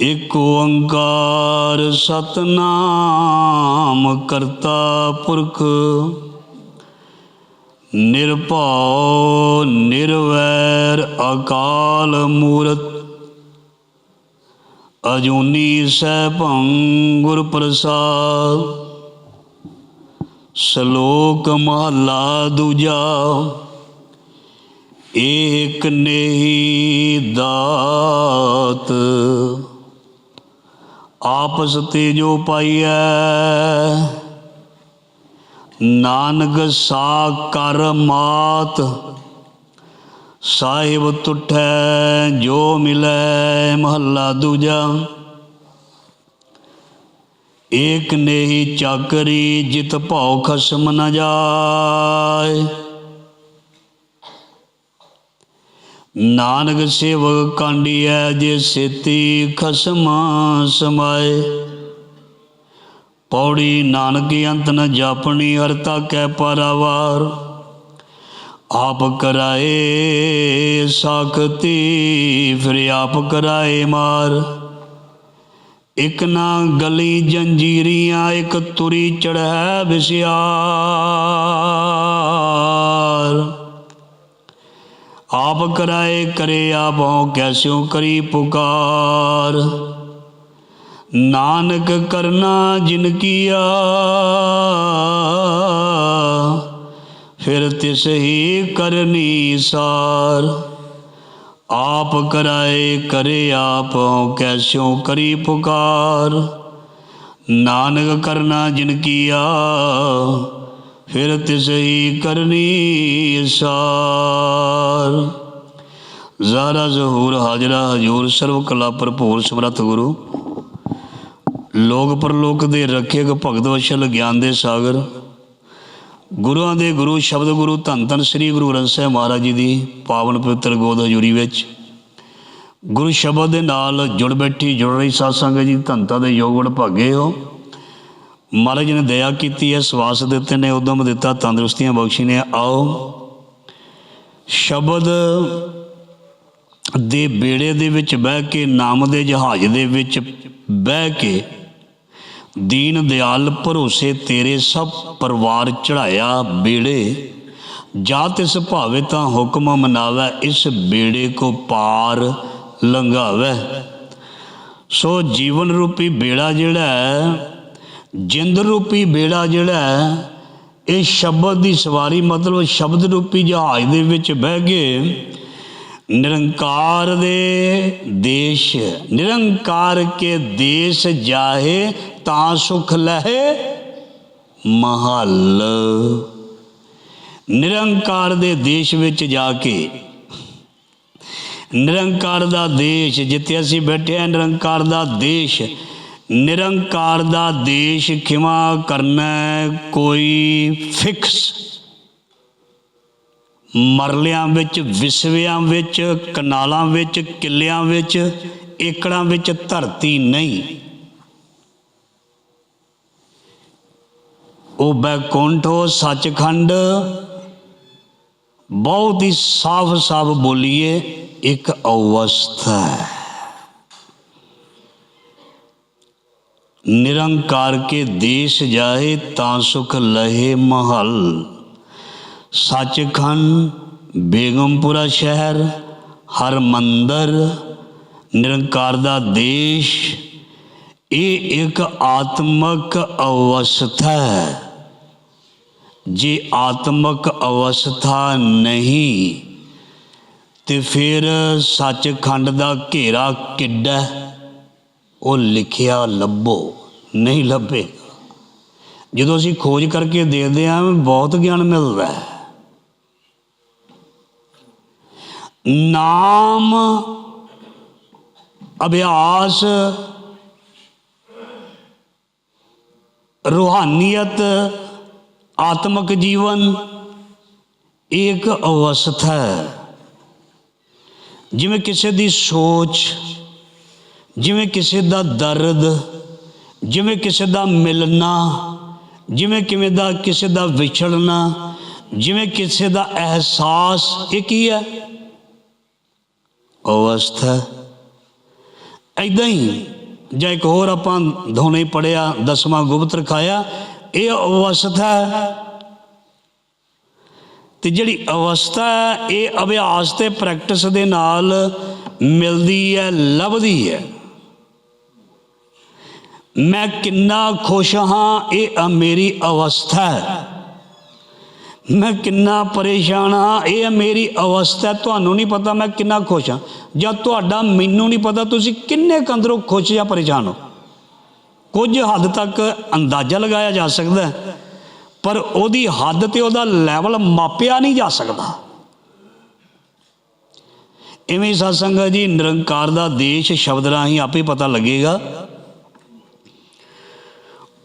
ਇਕ ਓੰਕਾਰ ਸਤਨਾਮ ਕਰਤਾ ਪੁਰਖ, ਨਿਰਭਉ ਨਿਰਵੈਰ ਅਕਾਲ ਮੂਰਤ। ਅਜੂਨੀ ਸੈਭੰ ਗੁਰ ਪ੍ਰਸਾਦ ਸ਼ਲੋਕ ਮਹਲਾ ਦੂਜਾ, ਏਕ ਨੇਹੀ ਦਾਤ। ਆਪਸ ਤੇ ਜੋ ਪਾਈਐ। ਨਾਨਕ ਸਾ ਕਰ ਮਾਤ, ਸਾਹਿਬ ਤੁਠੈ ਜੋ ਮਿਲੈ ਮਹੱਲਾ ਦੂਜਾ। ਏਕ ਨੇਹੀ ਚਾਕਰੀ ਜਿਤ ਭਉ ਖਸਮ ਨ ਜਾਏ। ਨਾਨਕ ਸੇਵਕ ਕਾਂਡੀਐ, ਜੇ ਸੇਤੀ ਖਸਮ ਸਮਾਏ। ਪੌੜੀ ਨਾਨਕ ਅੰਤ ਨ ਜਾਪਣੀ ਹਰਤਾ ਕੈ ਪਰਵਾਰ। ਆਪ ਕਰਾਏ ਸਾਖਤੀ, ਫਿਰ ਆਪ ਕਰਾਏ ਮਾਰ। ਇਕ ਨਾ ਗਲੀ ਜੰਜੀਰੀਆਂ, ਇਕ ਤੁਰੀ ਚੜ੍ਹੈ ਵਿਸਿਆਰ ਆਪ ਕਰਾਏ ਕਰੇ ਆਪੋ ਕੈਸਿਓ ਕਰੀ ਪੁਕਾਰ। ਨਾਨਕ ਕਰਨਾ ਜਿਨ ਕੀਆ ਫਿਰ ਤਿਸ ਹੀ ਕਰਨੀ ਸਾਰ। ਆਪ ਕਰਾਏ ਕਰੇ ਆਪੋ ਕੈਸਿਓ ਕਰੀ ਪੁਕਾਰ। ਨਾਨਕ ਕਰਨਾ ਜਿਨ ਕੀਆ ਫਿਰ ਤਿਸਹੀ ਕਰਨੀ ਸਾਰ। ਜ਼ਾਰਾ ਜ਼ਹੂਰ ਹਾਜ਼ਰਾ, ਹਜੂਰ ਸਰਵ ਕਲਾ ਭਰਪੂਰ ਸਮਰੱਥ ਗੁਰੂ। ਲੋਕ ਪਰਲੋਕ ਦੇ ਰੱਖਿਅਕ ਭਗਤ ਵਸ਼ਲ ਗਿਆਨ ਦੇ ਸਾਗਰ। ਗੁਰੂਆਂ ਦੇ ਗੁਰੂ ਸ਼ਬਦ ਗੁਰੂ ਧੰਨ ਧੰਨ ਸ੍ਰੀ ਗੁਰੂ ਗ੍ਰੰਥ ਸਾਹਿਬ ਮਹਾਰਾਜ ਜੀ ਦੀ ਪਾਵਨ ਪਵਿੱਤਰ ਗੋਦ ਹਜ਼ੂਰੀ ਵਿੱਚ। ਗੁਰੂ ਸ਼ਬਦ ਦੇ ਨਾਲ ਜੁੜ ਬੈਠੀ ਜੁੜ ਰਹੀ ਸਾਧ ਸੰਗਤ ਜੀ ਧੰਨਤਾ ਦੇ ਯੋਗਵੜ ਭਾਗੇ ਹੋ। ਮਹਾਰਾਜ ਨੇ ਦਇਆ ਕੀਤੀ ਹੈ, ਸਵਾਸ ਦਿੱਤੇ ਨੇ, ਉਦਮ ਦਿੱਤਾ, ਤੰਦਰੁਸਤੀਆਂ ਬਖਸ਼ੀ ਨੇ। ਆਓ, ਸ਼ਬਦ ਦੇ ਬੇੜੇ ਦੇ ਵਿੱਚ ਬਹਿ ਕੇ, ਨਾਮ ਦੇ ਜਹਾਜ਼ ਦੇ ਵਿੱਚ ਬਹਿ ਕੇ, ਦੀਨ ਦਿਆਲ ਭਰੋਸੇ ਤੇਰੇ ਸਭ ਪਰਿਵਾਰ ਚੜਾਇਆ ਬੇੜੇ। ਜਾ ਤਿਸ ਭਾਵੇ ਤਾਂ ਹੁਕਮ ਮਨਾਵੇ, ਇਸ ਬੇੜੇ ਕੋ ਪਾਰ ਲੰਘਾਵੇ। ਸੋ ਜੀਵਨ ਰੂਪੀ ਬੇੜਾ ਜਿਹੜਾ ਹੈ ਜਿੰਦ ਰੂਪੀ ਬੇੜਾ ਜਿਹੜਾ ਹੈ, ਇਹ ਸ਼ਬਦ ਦੀ ਸਵਾਰੀ ਮਤਲਬ ਸ਼ਬਦ ਰੂਪੀ ਜਹਾਜ਼ ਦੇ ਵਿੱਚ ਬਹਿ ਕੇ ਨਿਰੰਕਾਰ ਦੇ ਦੇਸ਼, ਨਿਰੰਕਾਰ ਕੇ ਦੇਸ਼ ਜਾਹੇ, ਤਾਂ ਸੁਖ ਲਹੇ ਮਹਲ। ਨਿਰੰਕਾਰ ਦੇ ਦੇਸ਼ ਵਿੱਚ ਜਾ ਕੇ, ਨਿਰੰਕਾਰ ਦਾ ਦੇਸ਼, ਜਿੱਥੇ ਅਸੀਂ ਬੈਠੇ ਹਾਂ, ਨਿਰੰਕਾਰ ਦਾ ਦੇਸ਼ ਨਿਰੰਕਾਰ ਦਾ ਦੇਸ਼ ਖਿਮਾ ਕਰਨਾ ਕੋਈ ਫਿਕਸ। ਮਰਲਿਆਂ ਵਿੱਚ, ਵਿਸਵਿਆਂ ਵਿੱਚ, ਕਨਾਲਾਂ ਵਿੱਚ, ਕਿੱਲਿਆਂ ਵਿੱਚ, ਏਕੜਾਂ ਵਿੱਚ ਧਰਤੀ ਨਹੀਂ। ਉਹ ਬੈਕੁੰਠੋ ਸੱਚਖੰਡ। ਬਹੁਤ ਹੀ ਸਾਫ਼-ਸਾਫ਼ ਬੋਲੀਏ, ਇੱਕ ਅਵਸਥਾ ਹੈ। ਨਿਰੰਕਾਰ ਕੇ ਦੇਸ਼ ਜਾਏ ਤਾਂ ਸੁਖ ਲਹੇ ਮਹਲ। ਸੱਚਖੰਡ ਬੇਗਮਪੁਰਾ ਸ਼ਹਿਰ, ਹਰ ਮੰਦਰ, ਨਿਰੰਕਾਰ ਦਾ ਦੇਸ਼, ਇਹ ਇੱਕ ਆਤਮਕ ਅਵਸਥਾ ਹੈ। ਜੇ ਆਤਮਕ ਅਵਸਥਾ ਨਹੀਂ, ਤੇ ਫਿਰ ਸੱਚਖੰਡ ਦਾ ਘੇਰਾ ਕਿੱਡਾ ਉਹ ਲਿਖਿਆ ਲੱਭੋ, ਨਹੀਂ ਲੱਭੇਗਾ ਜਦੋਂ ਅਸੀਂ ਖੋਜ ਕਰਕੇ ਦੇਖਦੇ ਹਾਂ ਬਹੁਤ ਗਿਆਨ ਮਿਲਦਾ ਹੈ। ਨਾਮ ਅਭਿਆਸ, ਰੂਹਾਨੀਅਤ, ਆਤਮਿਕ ਜੀਵਨ ਇੱਕ ਅਵਸਥਾ ਹੈ। ਜਿਵੇਂ ਕਿਸੇ ਦੀ ਸੋਚ ਜਿਵੇਂ ਕਿਸੇ ਦਾ ਦਰਦ, ਜਿਵੇਂ ਕਿਸੇ ਦਾ ਮਿਲਣਾ, ਜਿਵੇਂ ਕਿਵੇਂ ਦਾ ਕਿਸੇ ਦਾ ਵਿਛੜਨਾ, ਜਿਵੇਂ ਕਿਸੇ ਦਾ ਅਹਿਸਾਸ, ਇਹ ਕੀ ਹੈ? ਅਵਸਥਾ ਐਦਾਂ ਹੀ ਜਾਂ ਇੱਕ ਹੋਰ ਆਪਾਂ ਧੋਨੇ ਪੜਿਆ, ਦਸਵਾਂ ਗੁਪਤ ਰਖਾਇਆ ਇਹ ਅਵਸਥਾ ਹੈ। ਤੇ ਜਿਹੜੀ ਅਵਸਥਾ ਹੈ, ਇਹ ਅਭਿਆਸ ਤੇ ਪ੍ਰੈਕਟਿਸ ਦੇ ਨਾਲ ਮਿਲਦੀ ਹੈ, ਲੱਭਦੀ ਹੈ। ਮੈਂ ਕਿੰਨਾ ਖੁਸ਼ ਹਾਂ, ਇਹ ਅ ਮੇਰੀ ਅਵਸਥਾ ਹੈ। ਮੈਂ ਕਿੰਨਾ ਪਰੇਸ਼ਾਨ ਹਾਂ, ਇਹ ਮੇਰੀ ਅਵਸਥਾ ਤੁਹਾਨੂੰ ਨਹੀਂ ਪਤਾ ਮੈਂ ਕਿੰਨਾ ਖੁਸ਼ ਹਾਂ। ਜਾਂ ਤੁਹਾਡਾ ਮੈਨੂੰ ਨਹੀਂ ਪਤਾ ਤੁਸੀਂ ਕਿੰਨੇ ਕੁ ਅੰਦਰੋਂ ਖੁਸ਼ ਜਾਂ ਪਰੇਸ਼ਾਨ ਹੋ। ਕੁਝ ਹੱਦ ਤੱਕ ਅੰਦਾਜ਼ਾ ਲਗਾਇਆ ਜਾ ਸਕਦਾ ਪਰ ਉਹਦੀ ਹੱਦ ਤੇ ਉਹਦਾ ਲੈਵਲ ਮਾਪਿਆ ਨਹੀਂ ਜਾ ਸਕਦਾ। ਇਵੇਂ ਹੀ ਸਾਧ ਸੰਗਤ ਜੀ, ਨਿਰੰਕਾਰ ਦਾ ਦੇਸ਼ ਸ਼ਬਦ ਰਾਹੀਂ ਆਪੇ ਪਤਾ ਲੱਗੇਗਾ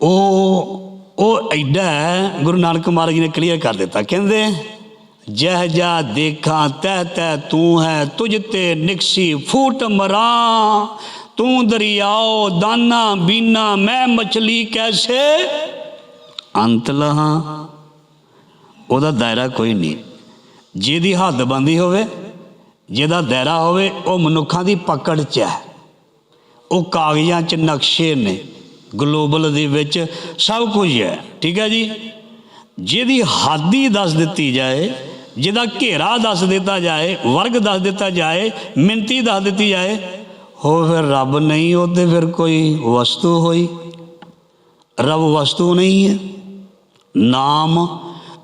ਉਹ ਉਹ ਐਡਾ ਹੈ, ਗੁਰੂ ਨਾਨਕ ਮਹਾਰਾਜ ਜੀ ਨੇ ਕਲੀਅਰ ਕਰ ਦਿੱਤਾ। ਕਹਿੰਦੇ ਜਹ ਜਾ ਦੇਖਾਂ ਤਹ ਤਹ ਤੂੰ ਹੈ ਤੁਝ ਤੇ ਨਿਕਸੀ ਫੂਟ ਮਰਾਂ। ਤੂੰ ਦਰਿਆਓ ਦਾਨਾ ਬੀਨਾ ਮੈਂ ਮਛਲੀ ਕੈਸੇ ਅੰਤ ਲਹਾਂ? ਉਹਦਾ ਦਾਇਰਾ ਕੋਈ ਨਹੀਂ। ਜਿਹਦੀ ਹੱਦ ਬੰਦੀ ਹੋਵੇ ਜਿਹਦਾ ਦਾਇਰਾ ਹੋਵੇ ਉਹ ਮਨੁੱਖਾਂ ਦੀ ਪਕੜ 'ਚ ਹੈ। ਉਹ ਕਾਗਜ਼ਾਂ 'ਚ ਨਕਸ਼ੇ ਨੇ। ਗਲੋਬਲ ਦੇ ਵਿੱਚ ਸਭ ਕੁਝ ਹੈ। ਠੀਕ ਹੈ ਜੀ? ਜਿਹਦੀ ਹਾਦੀ ਦੱਸ ਦਿੱਤੀ ਜਾਏ, ਜਿਹਦਾ ਘੇਰਾ ਦੱਸ ਦਿੱਤਾ ਜਾਏ, ਵਰਗ ਦੱਸ ਦਿੱਤਾ ਜਾਏ, ਮਿੰਤੀ ਦੱਸ ਦਿੱਤੀ ਜਾਏ ਹੋ ਫਿਰ ਰੱਬ ਨਹੀਂ, ਉਹ ਤੇ ਫਿਰ ਕੋਈ ਵਸਤੂ ਹੋਈ। ਰੱਬ ਵਸਤੂ ਨਹੀਂ ਹੈ। ਨਾਮ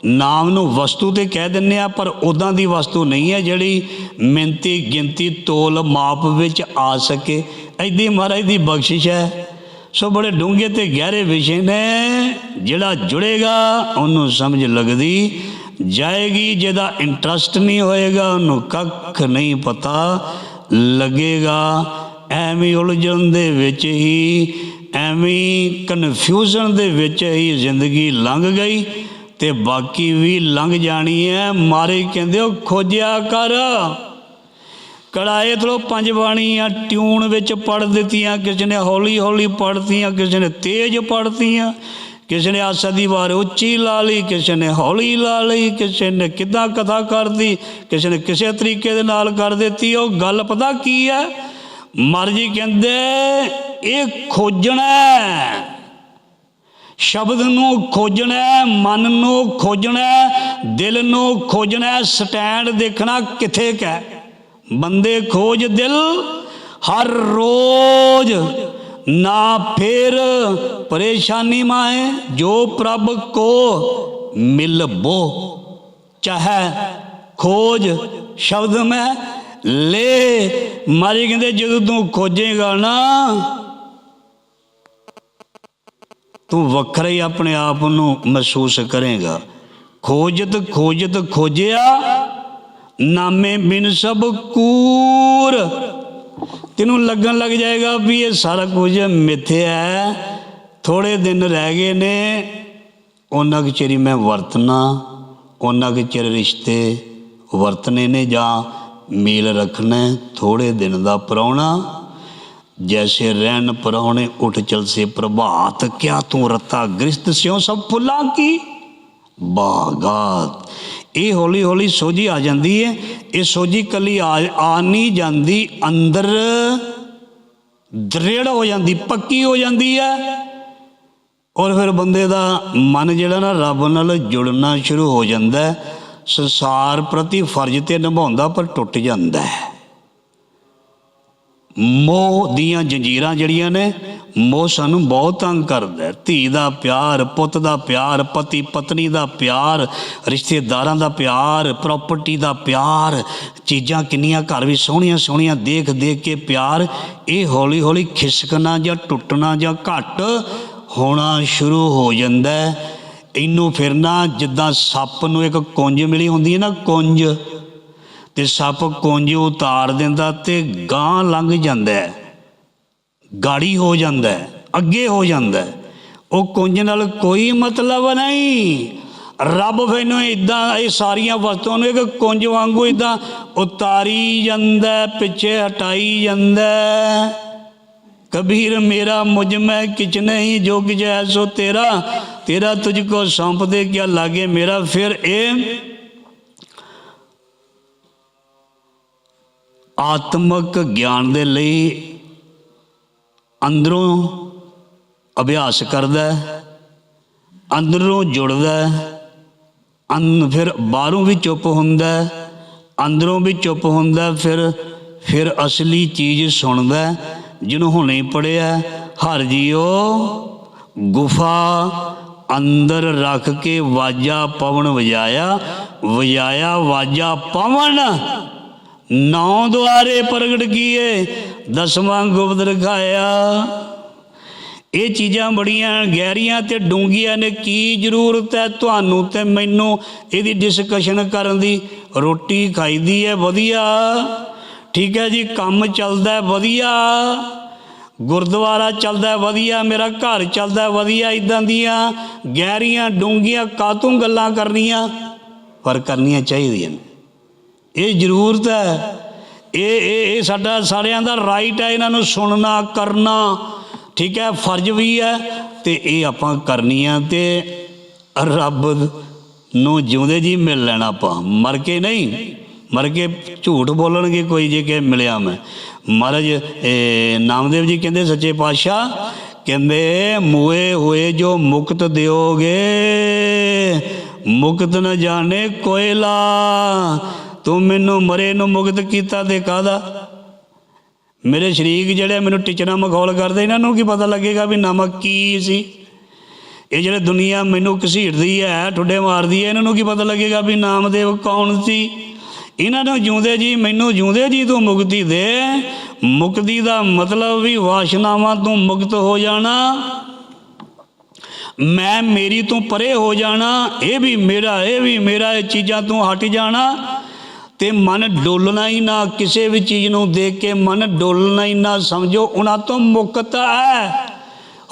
ਨਾਮ ਨੂੰ ਵਸਤੂ ਤੇ ਕਹਿ ਦਿੰਨੇ ਆ, ਪਰ ਉਦਾਂ ਦੀ ਵਸਤੂ ਨਹੀਂ ਹੈ ਜਿਹੜੀ ਮਿੰਤੀ, ਗਿਣਤੀ, ਤੋਲ, ਮਾਪ ਵਿੱਚ ਆ ਸਕੇ। ਐਦੀ ਮਹਾਰਾਜ ਦੀ ਬਖਸ਼ਿਸ਼ ਹੈ। ਸੋ ਬੜੇ ਡੂੰਘੇ ਤੇ ਗਹਿਰੇ ਵਿਸ਼ੇ ਨੇ, ਜਿਹੜਾ ਜੁੜੇਗਾ ਉਹਨੂੰ ਸਮਝ ਲੱਗਦੀ ਜਾਏਗੀ, ਜਿਹਦਾ ਇੰਟਰਸਟ ਨਹੀਂ ਹੋਏਗਾ, ਉਹਨੂੰ ਕੱਖ ਨਹੀਂ ਪਤਾ ਲੱਗੇਗਾ। ਐਵੇਂ ਉਲਝਣ ਦੇ ਵਿੱਚ ਹੀ, ਐਵੇਂ ਕਨਫਿਊਜ਼ਨ ਦੇ ਵਿੱਚ ਹੀ ਜ਼ਿੰਦਗੀ ਲੰਘ ਗਈ ਤੇ ਬਾਕੀ ਵੀ ਲੰਘ ਜਾਣੀ ਹੈ। ਮਾਰੇ ਕਹਿੰਦੇ, ਉਹ ਖੋਜਿਆ ਕਰ। ਕੜਾਏ ਤੋਂ ਪੰਜ ਬਾਣੀਆਂ, ਟਿਊਨ ਵਿੱਚ ਪੜ ਦਿੱਤੀਆਂ, ਕਿਸੇ ਨੇ ਹੌਲੀ ਹੌਲੀ ਪੜਤੀਆਂ ਕਿਸੇ ਨੇ ਤੇਜ਼ ਪੜਤੀਆਂ ਕਿਸੇ ਨੇ ਆਸਾ ਦੀ ਵਾਰ ਉੱਚੀ ਲਾ ਲਈ, ਕਿਸੇ ਨੇ ਹੌਲੀ ਲਾ ਲਈ, ਕਿਸੇ ਨੇ ਕਿਦਾਂ ਕਥਾ ਕਰਦੀ ਕਿਸੇ ਨੇ ਕਿਸੇ ਤਰੀਕੇ ਦੇ ਨਾਲ ਕਰ ਦਿੱਤੀ, ਉਹ ਗੱਲ ਪਤਾ ਕੀ ਹੈ? ਮਰਜ਼ੀ ਕਹਿੰਦੇ, ਇਹ ਖੋਜਣਾ ਸ਼ਬਦ ਨੂੰ ਖੋਜਣਾ ਮਨ ਨੂੰ ਖੋਜਣਾ ਦਿਲ ਨੂੰ ਖੋਜਣਾ ਸਟੈਂਡ ਦੇਖਣਾ ਕਿੱਥੇ ਕਾ ਬੰਦੇ ਖੋਜ ਦਿਲ, ਹਰ ਰੋਜ਼ ਨਾ ਫੇਰ। ਪਰੇਸ਼ਾਨੀ ਮਾਏ ਜੋ ਪ੍ਰਭ ਕੋ ਮਿਲਬੋ ਚਾਹੇ ਖੋਜ ਸ਼ਬਦ ਮੈਂ, ਲੈ ਮਾਰੀ ਕਹਿੰਦੇ, ਜਦੋਂ ਤੂੰ ਖੋਜੇਗਾ ਨਾ, ਤੂੰ ਵੱਖਰਾ ਹੀ ਆਪਣੇ ਆਪ ਨੂੰ ਮਹਿਸੂਸ ਕਰੇਗਾ। ਖੋਜਤ ਖੋਜਤ ਖੋਜਿਆ ਨਾਮੇ ਬਿਨ ਸਭ ਕੂਰ। ਤੈਨੂੰ ਲੱਗਣ ਲੱਗ ਜਾਏਗਾ ਵੀ ਇਹ ਸਾਰਾ ਕੁਝ ਮਿੱਥਿਆ ਹੈ। ਥੋੜੇ ਦਿਨ ਰਹਿ ਗਏ ਨੇ, ਉਹਨਾਂ ਕੁ ਚਿਰ ਮੈਂ ਵਰਤਣਾ, ਉਹਨਾਂ ਕੁ ਚਿਰ ਰਿਸ਼ਤੇ ਵਰਤਨੇ ਨੇ ਜਾਂ ਮੇਲ ਰੱਖਣਾ ਹੈ। ਥੋੜੇ ਦਿਨ ਦਾ ਪ੍ਰਾਹੁਣਾ। ਜੈਸੇ ਰਹਿਣ ਪਰੌਣੇ ਉਠ ਚਲਸੇ ਪ੍ਰਭਾਤ, ਕਿਆ ਤੂੰ ਰਤਾ ਗ੍ਰਸਤ ਸਿਓ ਸਭ ਫੁੱਲਾਂ ਕੀ? ਬਾਗਾਤ। ਇਹ ਹੌਲੀ ਹੌਲੀ ਸੋਝੀ ਆ ਜਾਂਦੀ ਹੈ ਇਹ ਸੋਝੀ ਕੱਲੀ ਆ ਆ ਨਹੀਂ ਜਾਂਦੀ, ਅੰਦਰ ਦ੍ਰਿੜ ਹੋ ਜਾਂਦੀ, ਪੱਕੀ ਹੋ ਜਾਂਦੀ ਹੈ ਔਰ ਫਿਰ ਬੰਦੇ ਦਾ ਮਨ ਜਿਹੜਾ ਨਾ, ਰੱਬ ਨਾਲ ਜੁੜਨਾ ਸ਼ੁਰੂ ਹੋ ਜਾਂਦਾ ਸੰਸਾਰ ਪ੍ਰਤੀ ਫਰਜ਼ ਤੇ ਨਿਭਾਉਂਦਾ ਪਰ ਟੁੱਟ ਜਾਂਦਾ ਹੈ ਮੋਹ ਦੀਆਂ ਜੰਜੀਰਾਂ ਜਿਹੜੀਆਂ ਨੇ, ਮੋਹ ਸਾਨੂੰ ਬਹੁਤ ਤੰਗ ਕਰਦਾ ਧੀ ਦਾ ਪਿਆਰ, ਪੁੱਤ ਦਾ ਪਿਆਰ, ਪਤੀ, ਪਤਨੀ ਦਾ ਪਿਆਰ, ਰਿਸ਼ਤੇਦਾਰਾਂ ਦਾ ਪਿਆਰ ਪ੍ਰਾਪਰਟੀ ਦਾ ਪਿਆਰ, ਚੀਜ਼ਾਂ ਕਿੰਨੀਆਂ ਘਰ ਵਿੱਚ ਸੋਹਣੀਆਂ ਸੋਹਣੀਆਂ ਦੇਖ ਦੇਖ ਕੇ ਪਿਆਰ, ਇਹ ਹੌਲੀ ਹੌਲੀ ਖਿਸਕਣਾ ਜਾਂ ਟੁੱਟਣਾ ਜਾਂ ਘਟ ਹੋਣਾ ਸ਼ੁਰੂ ਹੋ ਜਾਂਦਾ ਇਹਨੂੰ ਫਿਰਨਾ ਜਿੱਦਾਂ ਸੱਪ ਨੂੰ ਇੱਕ ਕੁੰਜ ਮਿਲੀ ਹੁੰਦੀ ਹੈ ਨਾ ਕੁੰਜ ਤੇ ਸੱਪ ਕੁੰਜ ਉਤਾਰ ਦਿੰਦਾ ਤੇ ਗਾਂ ਲੰਘ ਜਾਂਦਾ ਗਾੜੀ ਹੋ ਜਾਂਦਾ ਅੱਗੇ ਹੋ ਜਾਂਦਾ ਉਹ ਕੁੰਜ ਨਾਲ ਕੋਈ ਮਤਲਬ ਨਹੀਂ। ਰੱਬ ਫੈਨੂੰ ਇਦਾਂ ਇਹ ਸਾਰੀਆਂ ਵਸਤੂਆਂ ਨੂੰ ਇੱਕ ਕੁੰਜ ਵਾਂਗੂ ਇਦਾਂ ਉਤਾਰੀ ਜਾਂਦਾ ਪਿੱਛੇ ਹਟਾਈ ਜਾਂਦਾ ਕਬੀਰ, ਮੇਰਾ ਮੁਝ ਮੈਂ ਕਿਛ ਨਹੀਂ, ਜੋ ਕਿ ਜੈ ਸੋ ਤੇਰਾ। ਤੇਰਾ ਤੁਝ ਕੋ ਸੌਂਪ ਦੇ ਕਿਆ ਲਾਗੇ, ਮੇਰਾ ਫਿਰ ਇਹ ਆਤਮਿਕ ਗਿਆਨ ਦੇ ਲਈ ਅੰਦਰੋਂ ਅਭਿਆਸ ਕਰਦਾ ਅੰਦਰੋਂ ਜੁੜਦਾ ਹੈ, ਅੰਨ ਫਿਰ ਬਾਹਰੋਂ ਵੀ ਚੁੱਪ ਹੁੰਦਾ ਅੰਦਰੋਂ ਵੀ ਚੁੱਪ ਹੁੰਦਾ ਫਿਰ ਫਿਰ ਅਸਲੀ ਚੀਜ਼ ਸੁਣਦਾ ਜਿਹਨੂੰ ਹੁਣੇ ਪੜਿਆ ਹਰ ਜੀਓ ਗੁਫਾ ਅੰਦਰ ਰੱਖ ਕੇ ਵਾਜਾ ਪਵਨ ਵਜਾਇਆ ਵਜਾਇਆ ਵਾਜਾ ਪਵਨ। ਨੌ ਦੁਆਰੇ ਪ੍ਰਗਟ ਕੀਏ, ਦਸਵਾਂ ਗੁਪਤ ਰਖਾਇਆ। ਇਹ ਚੀਜ਼ਾਂ ਬੜੀਆਂ ਗਹਿਰੀਆਂ ਤੇ ਡੂੰਘੀਆਂ ਨੇ, ਕੀ ਜ਼ਰੂਰਤ ਹੈ ਤੁਹਾਨੂੰ ਤੇ ਮੈਨੂੰ ਇਹਦੀ ਡਿਸਕਸ਼ਨ ਕਰਨ ਦੀ? ਰੋਟੀ ਖਾਈਦੀ ਹੈ, ਵਧੀਆ। ਠੀਕ ਹੈ ਜੀ, ਕੰਮ ਚੱਲਦਾ ਵਧੀਆ। ਗੁਰਦੁਆਰਾ ਚੱਲਦਾ ਵਧੀਆ। ਮੇਰਾ ਘਰ ਚੱਲਦਾ ਵਧੀਆ। ਇਦਾਂ ਦੀਆਂ ਗਹਿਰੀਆਂ, ਡੂੰਘੀਆਂ ਕਾਤੋਂ ਗੱਲਾਂ ਕਰਨੀਆਂ? ਪਰ ਕਰਨੀਆਂ ਚਾਹੀਦੀਆਂ ਇਹ ਜ਼ਰੂਰਤ ਹੈ। ਇਹ ਇਹ ਇਹ ਸਾਡਾ ਸਾਰਿਆਂ ਦਾ ਰਾਈਟ ਹੈ, ਇਹਨਾਂ ਨੂੰ ਸੁਣਨਾ, ਕਰਨਾ। ਠੀਕ ਹੈ, ਫਰਜ਼ ਵੀ ਹੈ ਤੇ ਇਹ ਆਪਾਂ ਕਰਨੀ ਆ ਤੇ ਰੱਬ ਨੂੰ ਜਿਉਂਦੇ ਜੀ ਮਿਲ ਲੈਣਾ ਆਪਾਂ। ਮਰ ਕੇ ਨਹੀਂ, ਮਰ ਕੇ ਝੂਠ ਬੋਲਣਗੇ ਕੋਈ ਜੇ ਕਿ ਮਿਲਿਆ ਮੈਂ। ਮਹਾਰਾਜ ਨਾਮਦੇਵ ਜੀ ਕਹਿੰਦੇ, ਸੱਚੇ ਪਾਤਸ਼ਾਹ, ਕਹਿੰਦੇ, ਮੂਏ ਹੋਏ ਜੋ ਮੁਕਤ ਦਿਓਗੇ, ਮੁਕਤ ਨ ਜਾਣੇ ਕੋਇਲਾ। ਤੂੰ ਮੈਨੂੰ ਮਰੇ ਨੂੰ ਮੁਕਤ ਕੀਤਾ ਤੇ ਕਾਦਾ ਮੇਰੇ ਸ਼ਰੀਕ ਜਿਹੜੇ ਮੈਨੂੰ ਟੀਚਰਾਂ ਮਖੌਲ ਕਰਦੇ, ਇਹਨਾਂ ਨੂੰ ਕੀ ਪਤਾ ਲੱਗੇਗਾ ਵੀ ਨਮਕ ਕੀ ਸੀ? ਇਹ ਜਿਹੜੇ ਦੁਨੀਆ ਮੈਨੂੰ ਘਸੀੜਦੀ ਹੈ ਠੁੱਡੇ ਮਾਰਦੀ ਹੈ ਇਹਨਾਂ ਨੂੰ ਕੀ ਪਤਾ ਲੱਗੇਗਾ ਵੀ ਨਾਮਦੇਵ ਕੌਣ ਸੀ? ਇਹਨਾਂ ਨੂੰ ਜਿਉਂਦੇ ਜੀ, ਮੈਨੂੰ ਜਿਉਂਦੇ ਜੀ ਤੂੰ ਮੁਕਤੀ ਦੇ। ਮੁਕਤੀ ਦਾ ਮਤਲਬ ਵੀ ਵਾਸ਼ਨਾਵਾਂ ਤੋਂ ਮੁਕਤ ਹੋ ਜਾਣਾ। ਮੈਂ ਮੇਰੀ ਤੋਂ ਪਰੇ ਹੋ ਜਾਣਾ, ਇਹ ਵੀ ਮੇਰਾ, ਇਹ ਵੀ ਮੇਰਾ, ਇਹ ਚੀਜ਼ਾਂ ਤੋਂ ਹਟ ਜਾਣਾ। ਤੇ ਮਨ ਡੋਲਣਾ ਹੀ ਨਾ, ਕਿਸੇ ਵੀ ਚੀਜ਼ ਨੂੰ ਦੇਖ ਕੇ ਮਨ ਡੋਲਣਾ ਹੀ ਨਾ, ਸਮਝੋ, ਉਹਨਾਂ ਤੋਂ ਮੁਕਤ ਹੈ।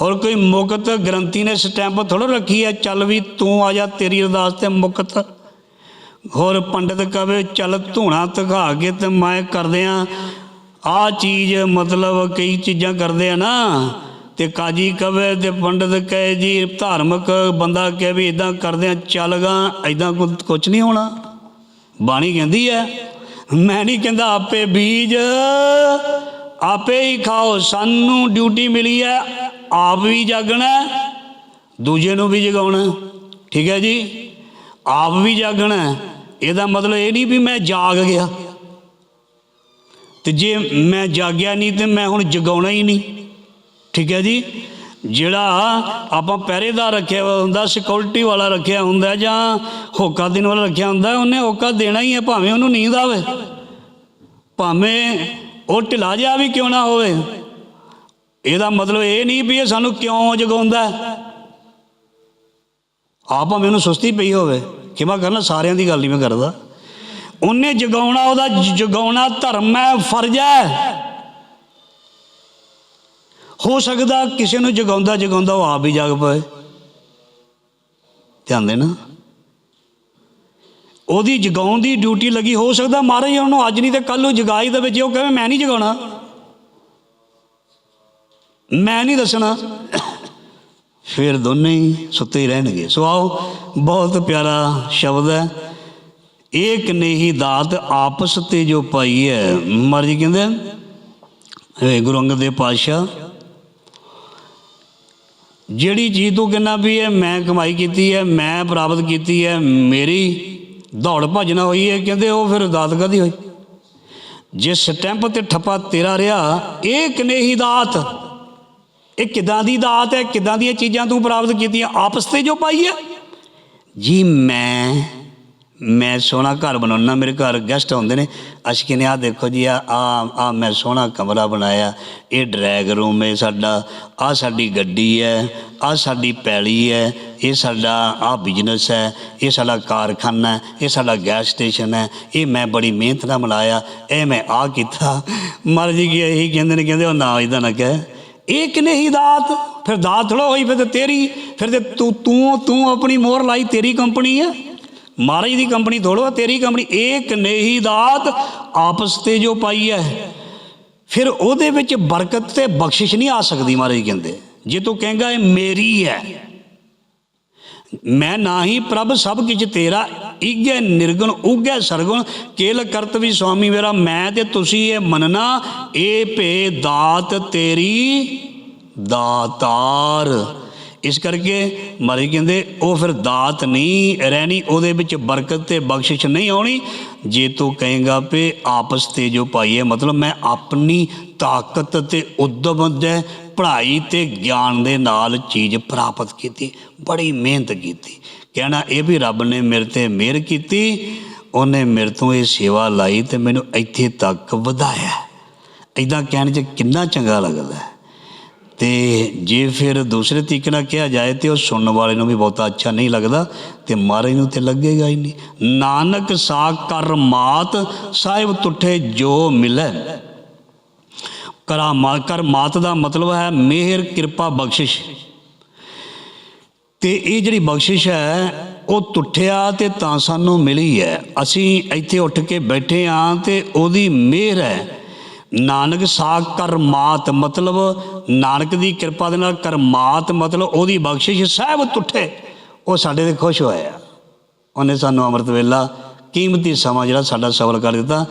ਹੋਰ ਕੋਈ ਮੁਕਤ ਗ੍ਰੰਥੀ ਨੇ ਸਟੈਂਪ ਥੋੜਾ ਰੱਖੀ ਹੈ, ਚੱਲ ਵੀ ਤੂੰ ਆ ਜਾ, ਤੇਰੀ ਅਰਦਾਸ ਤੇ ਮੁਕਤ। ਹੋਰ ਪੰਡਿਤ ਕਵੇ, ਚੱਲ ਧੂਣਾ ਧਗਾ ਕੇ ਤੇ ਮੈਂ ਕਰਦੇ ਆ। ਆ ਚੀਜ਼ ਮਤਲਬ ਕਈ ਚੀਜ਼ਾਂ ਕਰਦੇ ਆ ਨਾ। ਤੇ ਕਾਜੀ ਕਵੇ ਤੇ ਪੰਡਿਤ ਕਹੇ ਜੀ, ਧਾਰਮਿਕ ਬੰਦਾ ਕਹੇ ਵੀ ਇਦਾਂ ਕਰਦੇ ਆ, ਚੱਲ ਗਾ ਇਦਾਂ ਕੁਝ ਨਹੀਂ ਹੋਣਾ। ਬਾਣੀ ਕਹਿੰਦੀ ਹੈ, ਮੈਂ ਨਹੀਂ ਕਹਿੰਦਾ ਆਪੇ ਬੀਜ, ਆਪੇ ਹੀ ਖਾਓ, ਸਾਨੂੰ ਡਿਊਟੀ ਮਿਲੀ ਹੈ, ਆਪ ਵੀ ਜਾਗਣਾ ਦੂਜੇ ਨੂੰ ਵੀ ਜਗਾਉਣਾ ਠੀਕ ਹੈ ਜੀ? ਆਪ ਵੀ ਜਾਗਣਾ ਇਹਦਾ ਮਤਲਬ ਇਹ ਨਹੀਂ ਵੀ ਮੈਂ ਜਾਗ ਗਿਆ। ਤੇ ਜੇ ਮੈਂ ਜਾਗਿਆ ਨਹੀਂ ਤੇ ਮੈਂ ਹੁਣ ਜਗਾਉਣਾ ਹੀ ਨਹੀਂ। ਠੀਕ ਹੈ ਜੀ? ਜਿਹੜਾ ਆਪਾਂ ਪਹਿਰੇਦਾਰ ਰੱਖਿਆ ਹੁੰਦਾ ਸਿਕਿਉਰਿਟੀ ਵਾਲਾ ਰੱਖਿਆ ਹੁੰਦਾ ਜਾਂ ਹੋਕਾ ਦੇਣ ਵਾਲਾ ਰੱਖਿਆ ਹੁੰਦਾ, ਉਹਨੇ ਹੋਕਾ ਦੇਣਾ ਹੀ ਹੈ, ਭਾਵੇਂ ਉਹਨੂੰ ਨੀਂਦ ਆਵੇ। ਭਾਵੇਂ ਉਹ ਢਿਲਾ ਜਿਹਾ ਵੀ ਕਿਉਂ ਨਾ ਹੋਵੇ। ਇਹਦਾ ਮਤਲਬ ਇਹ ਨਹੀਂ ਵੀ ਇਹ ਸਾਨੂੰ ਕਿਉਂ ਜਗਾਉਂਦਾ ਹੈ। ਆਪ ਭਾਵੇਂ ਉਹਨੂੰ ਸੁਸਤੀ ਪਈ ਹੋਵੇ ਕਿਵੇਂ ਕਰਨਾ ਸਾਰਿਆਂ ਦੀ ਗੱਲ ਨਹੀਂ ਮੈਂ ਕਰਦਾ। ਉਹਨੇ ਜਗਾਉਣਾ, ਉਹਦਾ ਜਗਾਉਣਾ ਧਰਮ ਹੈ, ਫਰਜ਼ ਹੈ। ਹੋ ਸਕਦਾ ਕਿਸੇ ਨੂੰ ਜਗਾਉਂਦਾ ਜਗਾਉਂਦਾ ਉਹ ਆਪ ਹੀ ਜਾਗ ਪਏ ਧਿਆਨ ਦੇਣਾ। ਉਹਦੀ ਜਗਾਉਣ ਦੀ ਡਿਊਟੀ ਲੱਗੀ, ਹੋ ਸਕਦਾ ਮਹਾਰਾਜ ਉਹਨੂੰ ਅੱਜ ਨਹੀਂ ਤੇ ਕੱਲ ਨੂੰ ਜਗਾਈ ਦੇ ਵਿੱਚ ਉਹ ਕਹੇ ਮੈਂ ਨਹੀਂ ਜਗਾਉਣਾ। ਮੈਂ ਨਹੀਂ ਦੱਸਣਾ। ਫਿਰ ਦੋਨੇ ਹੀ ਸੁੱਤੇ ਹੀ ਰਹਿਣਗੇ। ਸੋ ਆਓ, ਬਹੁਤ ਪਿਆਰਾ ਸ਼ਬਦ ਹੈ। ਏਕ ਨਹੀਂ ਦਾਤ ਆਪਸ ਤੇ ਜੋ ਪਾਈ ਹੈ। ਮਰਜ਼ੀ ਕਹਿੰਦੇ ਇਹ ਗੁਰੂ ਅੰਗਦ ਦੇਵ ਪਾਤਸ਼ਾਹ ਜਿਹੜੀ ਚੀਜ਼ ਤੂੰ ਕਹਿੰਦਾ ਵੀ ਇਹ ਮੈਂ ਕਮਾਈ ਕੀਤੀ ਹੈ, ਮੈਂ ਪ੍ਰਾਪਤ ਕੀਤੀ ਹੈ, ਮੇਰੀ ਦੌੜ ਭੱਜਣਾ ਹੋਈ ਹੈ, ਕਹਿੰਦੇ ਉਹ ਫਿਰ ਦਾਤ ਕਾਹਦੀ ਹੋਈ? ਜੇ ਸਟੈਂਪ ਤੇ ਠੱਪਾ ਤੇਰਾ ਰਿਹਾ, ਇਹ ਕਨੇਹੀ ਦਾਤ? ਇਹ ਕਿਦਾਂ ਦੀ ਦਾਤ ਹੈ, ਕਿਦਾਂ ਦੀਆਂ ਚੀਜ਼ਾਂ ਤੂੰ ਪ੍ਰਾਪਤ ਕੀਤੀਆਂ, ਆਪਸ ਤੇ ਜੋ ਪਾਈ ਹੈ? ਜੀ ਮੈਂ ਮੈਂ ਸੋਹਣਾ ਘਰ ਬਣਾਉਣਾ ਮੇਰੇ ਘਰ ਗੈਸਟ ਆਉਂਦੇ ਨੇ। ਅਸੀਂ ਕਹਿੰਦੇ ਆ ਦੇਖੋ ਜੀ ਆ ਆ ਆ ਮੈਂ ਸੋਹਣਾ ਕਮਰਾ ਬਣਾਇਆ। ਇਹ ਡਰੈਗ ਰੂਮ ਹੈ ਸਾਡਾ ਆ ਸਾਡੀ ਗੱਡੀ ਹੈ ਆ ਸਾਡੀ ਪੈਲੀ ਹੈ, ਇਹ ਸਾਡਾ ਆ ਬਿਜ਼ਨਸ ਹੈ, ਇਹ ਸਾਡਾ ਕਾਰਖਾਨਾ ਹੈ, ਇਹ ਸਾਡਾ ਗੈਸ ਸਟੇਸ਼ਨ ਹੈ, ਇਹ ਮੈਂ ਬੜੀ ਮਿਹਨਤ ਨਾਲ ਬਣਾਇਆ, ਇਹ ਮੈਂ ਆ ਕੀਤਾ। ਮਹਾਰਾਜ ਜੀ ਕੀ ਇਹੀ ਕਹਿੰਦੇ ਨੇ, ਕਹਿੰਦੇ ਉਹ ਨਾ ਇਦਾਂ ਨਾ ਕਹਿ। ਇਹ ਕਿਨੇ ਹੀ ਦਾਤ? ਫਿਰ ਦਾਤ ਥੋੜਾ ਹੋਈ, ਫਿਰ ਤੇ ਤੇਰੀ, ਫਿਰ ਤੇ ਤੂੰ ਤੂੰ ਤੂੰ ਆਪਣੀ ਮੋਹਰ ਲਾਈ, ਤੇਰੀ ਕੰਪਨੀ ਹੈ ਮਹਾਰਾਜ ਦੀ ਕੰਪਨੀ ਥੋੜੋ ਤੇਰੀ ਕੰਪਨੀ, ਇਹ ਕਨੇਹੀ ਦਾਤ ਆਪਸ ਤੇ ਜੋ ਪਾਈ ਹੈ ਫਿਰ ਉਹਦੇ ਵਿੱਚ ਬਰਕਤ ਤੇ ਬਖਸ਼ਿਸ਼ ਨਹੀਂ ਆ ਸਕਦੀ ਮਹਾਰਾਜ ਕਹਿੰਦੇ। ਜੇ ਤੂੰ ਕਹੇਗਾ ਇਹ ਮੇਰੀ ਹੈ ਮੈਂ ਨਾ ਹੀ ਪ੍ਰਭ ਸਭ ਕਿਛ ਤੇਰਾ ਇਗੈ ਨਿਰਗੁਣ ਉਗੈ ਸਰਗੁਣ, ਕੇਲ ਕਰਤ ਵੀ ਸੁਆਮੀ ਮੇਰਾ, ਮੈਂ ਤੇ ਤੁਸੀਂ ਇਹ ਮੰਨਣਾ, ਇਹ ਭੇ ਦਾਤ ਤੇਰੀ ਦਾਤਾਰ। ਇਸ ਕਰਕੇ ਮਾਰੀ ਕਹਿੰਦੇ, ਉਹ ਫਿਰ ਦਾਤ ਨਹੀਂ ਰਹਿਣੀ, ਉਹਦੇ ਵਿੱਚ ਬਰਕਤ ਤੇ ਬਖਸ਼ਿਸ਼ ਨਹੀਂ ਆਉਣੀ। ਜੇ ਤੂੰ ਕਹੇਗਾ ਵੀ ਆਪਸ ਤੇ ਜੋ ਪਾਈਏ ਮਤਲਬ ਮੈਂ ਆਪਣੀ ਤਾਕਤ ਤੇ ਉਦਮ ਦੇ ਪੜ੍ਹਾਈ ਤੇ ਗਿਆਨ ਦੇ ਨਾਲ ਚੀਜ਼ ਪ੍ਰਾਪਤ ਕੀਤੀ, ਬੜੀ ਮਿਹਨਤ ਕੀਤੀ। ਕਹਿਣਾ ਇਹ ਵੀ ਰੱਬ ਨੇ ਮੇਰੇ ਤੇ ਮਿਹਰ ਕੀਤੀ, ਉਹਨੇ ਮੇਰੇ ਤੋਂ ਇਹ ਸੇਵਾ ਲਾਈ ਤੇ ਮੈਨੂੰ ਇੱਥੇ ਤੱਕ ਵਧਾਇਆ। ਇਦਾਂ ਕਹਿਣ 'ਚ ਕਿੰਨਾ ਚੰਗਾ ਲੱਗਦਾ ਤੇ ਜੇ ਫਿਰ ਦੂਸਰੇ ਤਰੀਕੇ ਨਾਲ ਕਿਹਾ ਜਾਏ ਤੇ ਉਹ ਸੁਣਨ ਵਾਲੇ ਨੂੰ ਵੀ ਬਹੁਤਾ ਅੱਛਾ ਨਹੀਂ ਲੱਗਦਾ ਤੇ ਮਾਰੇ ਨੂੰ ਤੇ ਲੱਗੇਗਾ ਹੀ ਨਹੀਂ। ਨਾਨਕ ਸਾ ਕਰਮਾਤ ਸਾਹਿਬ ਤੁਠੇ ਜੋ ਮਿਲੈ। ਕਰਾ ਕਰ ਮਾਤ ਦਾ ਮਤਲਬ ਹੈ ਮਿਹਰ, ਕਿਰਪਾ, ਬਖਸ਼ਿਸ਼। ਤੇ ਇਹ ਜਿਹੜੀ ਬਖਸ਼ਿਸ਼ ਹੈ, ਉਹ ਟੁੱਟਿਆ ਤੇ ਤਾਂ ਸਾਨੂੰ ਮਿਲੀ ਹੈ। ਅਸੀਂ ਇੱਥੇ ਉੱਠ ਕੇ ਬੈਠੇ ਆਂ ਤੇ ਉਹਦੀ ਮਿਹਰ ਹੈ। ਨਾਨਕ ਸਾਖ ਕਰਮਾਤ ਮਤਲਬ ਨਾਨਕ ਦੀ ਕਿਰਪਾ ਦੇ ਨਾਲ ਕਰਮਾਤ ਮਤਲਬ ਉਹਦੀ ਬਖਸ਼ਿਸ਼ ਸਹਿਬ ਟੁੱਟੇ ਉਹ ਸਾਡੇ ਤੇ ਖੁਸ਼ ਹੋਇਆ। ਉਹਨੇ ਸਾਨੂੰ ਅੰਮ੍ਰਿਤ ਵੇਲਾ ਕੀਮਤੀ ਸਮਾਂ ਜਿਹੜਾ ਸਾਡਾ ਸਫਲ ਕਰ ਦਿੱਤਾ।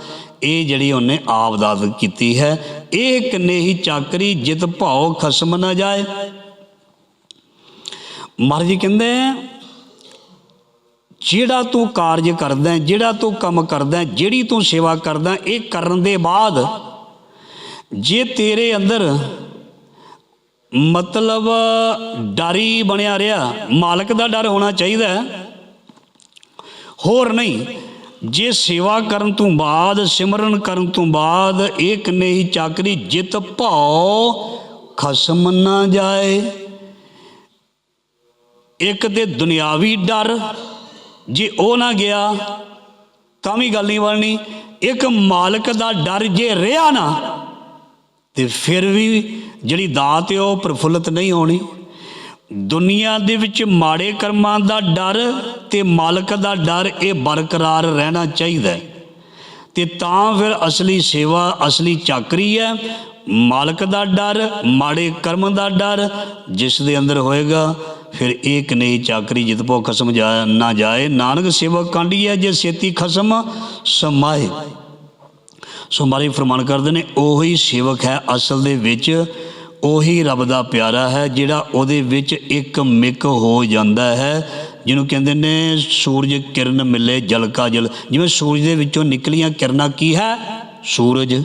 ਇਹ ਜਿਹੜੀ ਉਹਨੇ ਆਪ ਦਾਤ ਕੀਤੀ ਹੈ, ਇਹ ਕਿੰਨੇ ਹੀ ਚਾਕਰੀ ਜਿਤ ਭਾਉ ਖਸਮ ਨਾ ਜਾਏ। ਮਹਾਰਾਜ ਜੀ ਕਹਿੰਦੇ ਜਿਹੜਾ ਤੂੰ ਕਾਰਜ ਕਰਦਾ, ਜਿਹੜਾ ਤੂੰ ਕੰਮ ਕਰਦਾ, ਜਿਹੜੀ ਤੂੰ ਸੇਵਾ ਕਰਦਾ, ਇਹ ਕਰਨ ਦੇ ਬਾਅਦ ਜੇ ਤੇਰੇ ਅੰਦਰ ਮਤਲਬ ਡਰ ਹੀ ਬਣਿਆ ਰਿਹਾ, ਮਾਲਕ ਦਾ ਡਰ ਹੋਣਾ ਚਾਹੀਦਾ ਹੋਰ ਨਹੀਂ, ਜੇ ਸੇਵਾ ਕਰਨ ਤੋਂ ਬਾਅਦ, ਸਿਮਰਨ ਕਰਨ ਤੋਂ ਬਾਅਦ ਇੱਕ ਨਹੀਂ ਚਾਕਰੀ ਜਿਤ ਭਾਉ ਖਸਮ ਨਾ ਜਾਏ। ਇੱਕ ਤੇ ਦੁਨਿਆਵੀ ਡਰ, ਜੇ ਉਹ ਨਾ ਗਿਆ, ਤਾਂ ਵੀ ਗੱਲ ਨਹੀਂ ਬਣਨੀ। ਇੱਕ ਮਾਲਕ ਦਾ ਡਰ ਜੇ ਰਿਹਾ ਨਾ ਤੇ ਫਿਰ ਵੀ ਜਿਹੜੀ ਦਾਤ ਹੈ ਉਹ ਪ੍ਰਫੁੱਲਤ ਨਹੀਂ ਹੋਣੀ। ਦੁਨੀਆ ਦੇ ਵਿੱਚ ਮਾੜੇ ਕਰਮਾਂ ਦਾ ਡਰ ਤੇ ਮਾਲਕ ਦਾ ਡਰ ਇਹ ਬਰਕਰਾਰ ਰਹਿਣਾ ਚਾਹੀਦਾ ਹੈ। ਤੇ ਤਾਂ ਫਿਰ ਅਸਲੀ ਸੇਵਾ, ਅਸਲੀ ਚਾਕਰੀ ਹੈ। ਮਾਲਕ ਦਾ ਡਰ, ਮਾੜੇ ਕਰਮ ਦਾ ਡਰ, ਜਿਸ ਦੇ ਅੰਦਰ ਹੋਏਗਾ, ਫਿਰ ਇਹ ਨਹੀਂ ਚਾਕਰੀ ਜਿਤ ਭੋ ਖਸਮ ਜਾ ਨਾ ਜਾਏ। ਨਾਨਕ ਸੇਵਕ ਕਾਂਡੀ ਹੈ, ਜੇ ਛੇਤੀ ਖਸਮ, ਸਮਾਏ। ਸੋ ਮਾਰੇ ਫਰਮਾਨ ਕਰਦੇ ਨੇ, ਉਹੀ ਸੇਵਕ ਹੈ ਅਸਲ ਦੇ ਵਿੱਚ, ਉਹੀ ਰੱਬ ਦਾ ਪਿਆਰਾ ਹੈ, ਜਿਹੜਾ ਉਹਦੇ ਵਿੱਚ ਇੱਕ ਮਿਕ ਹੋ ਜਾਂਦਾ ਹੈ। ਜਿਹਨੂੰ ਕਹਿੰਦੇ ਨੇ, ਸੂਰਜ ਕਿਰਨ ਮਿਲੇ ਜਲ ਕਾ ਜਲ। ਜਿਵੇਂ ਸੂਰਜ ਦੇ ਵਿੱਚੋਂ ਨਿਕਲੀਆਂ ਕਿਰਨਾਂ ਕੀ ਹੈ? ਸੂਰਜ।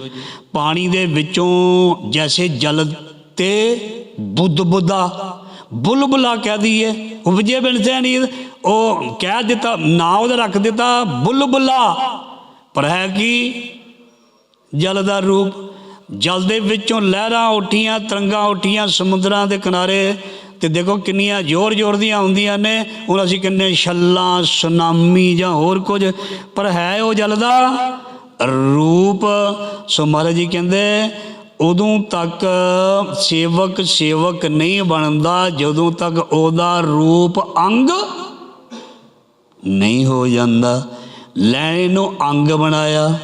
ਪਾਣੀ ਦੇ ਵਿੱਚੋਂ ਜੈਸੇ ਜਲ ਤੇ ਬੁੱਧ ਬੁੱਧਾ। ਬੁਲਬੁਲਾ ਕਹਿ ਦਈਏ। ਉਹ ਵਿਜੇ ਬਿਨ ਸੈਣੀ ਉਹ ਕਹਿ ਦਿੱਤਾ, ਨਾਂ ਉਹਦਾ ਰੱਖ ਦਿੱਤਾ ਬੁਲਬੁਲਾ ਪਰ ਹੈ ਕਿ? ਜਲ ਦਾ ਰੂਪ। ਜਲ ਦੇ ਵਿੱਚੋਂ ਲਹਿਰਾਂ ਉੱਠੀਆਂ, ਤਰੰਗਾਂ ਉੱਠੀਆਂ, ਸਮੁੰਦਰਾਂ ਦੇ ਕਿਨਾਰੇ। ਤੇ ਦੇਖੋ ਕਿੰਨੀਆਂ ਜ਼ੋਰ-ਜ਼ੋਰ ਦੀਆਂ ਹੁੰਦੀਆਂ ਨੇ। ਹੁਣ ਅਸੀਂ ਕਿੰਨੇ ਛੱਲਾਂ, ਸੁਨਾਮੀ ਜਾਂ ਹੋਰ ਕੁਝ। ਪਰ ਹੈ ਉਹ ਜਲ ਦਾ ਰੂਪ। ਸੋ ਮਹਾਰਾਜ ਜੀ ਕਹਿੰਦੇ, ਉਦੋਂ ਤੱਕ ਸੇਵਕ ਸੇਵਕ ਨਹੀਂ ਬਣਦਾ, ਜਦੋਂ ਤੱਕ ਉਹਦਾ ਰੂਪ ਅੰਗ ਨਹੀਂ ਹੋ ਜਾਂਦਾ। ਲੈਣ ਨੂੰ ਅੰਗ ਬਣਾਇਆ।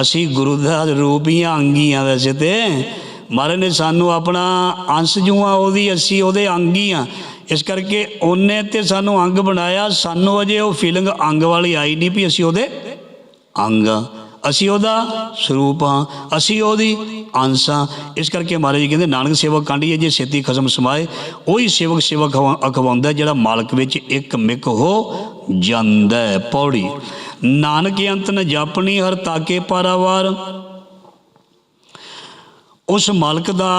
ਅਸੀਂ ਗੁਰੂ ਦਾ ਰੂਪ ਹੀ ਅੰਗ ਹੀ ਵੈਸੇ ਤੇ ਮਹਾਰਾਜ ਨੇ ਸਾਨੂੰ ਆਪਣਾ ਅੰਸ਼ ਜੂਆ ਉਹਦੀ, ਅਸੀਂ ਉਹਦੇ ਅੰਗ ਹੀ ਆ ਇਸ ਕਰਕੇ ਉਹਨੇ ਤੇ ਸਾਨੂੰ ਅੰਗ ਬਣਾਇਆ, ਸਾਨੂੰ ਅਜੇ ਉਹ ਫੀਲਿੰਗ ਅੰਗ ਵਾਲੀ ਆਈ ਨਹੀਂ ਵੀ ਅਸੀਂ ਉਹਦੇ ਅੰਗ ਆ। ਅਸੀਂ ਉਹਦਾ ਸਰੂਪ ਹਾਂ ਅਸੀਂ ਉਹਦੀ ਅੰਸ਼ ਹਾਂ ਇਸ ਕਰਕੇ ਮਹਾਰਾਜ ਜੀ ਕਹਿੰਦੇ, ਨਾਨਕ ਸੇਵਕ ਕਾਂਡੀਏ ਜੇ ਛੇਤੀ ਖਸਮ ਸਮਾਏ, ਉਹੀ ਸੇਵਕ ਸੇਵਕ ਖਵਾ- ਅਖਵਾਉਂਦਾ ਜਿਹੜਾ ਮਾਲਕ ਵਿੱਚ ਇੱਕ ਮਿਕ ਹੋ ਜਾਂਦਾ ਹੈ। ਪੌੜੀ ਨਾਨਕ ਅੰਤ ਨ ਜਾਪਣੀ ਹਰ ਤਾਕੇ ਪਾਰਾਵਾਰ। ਉਸ ਮਾਲਕ ਦਾ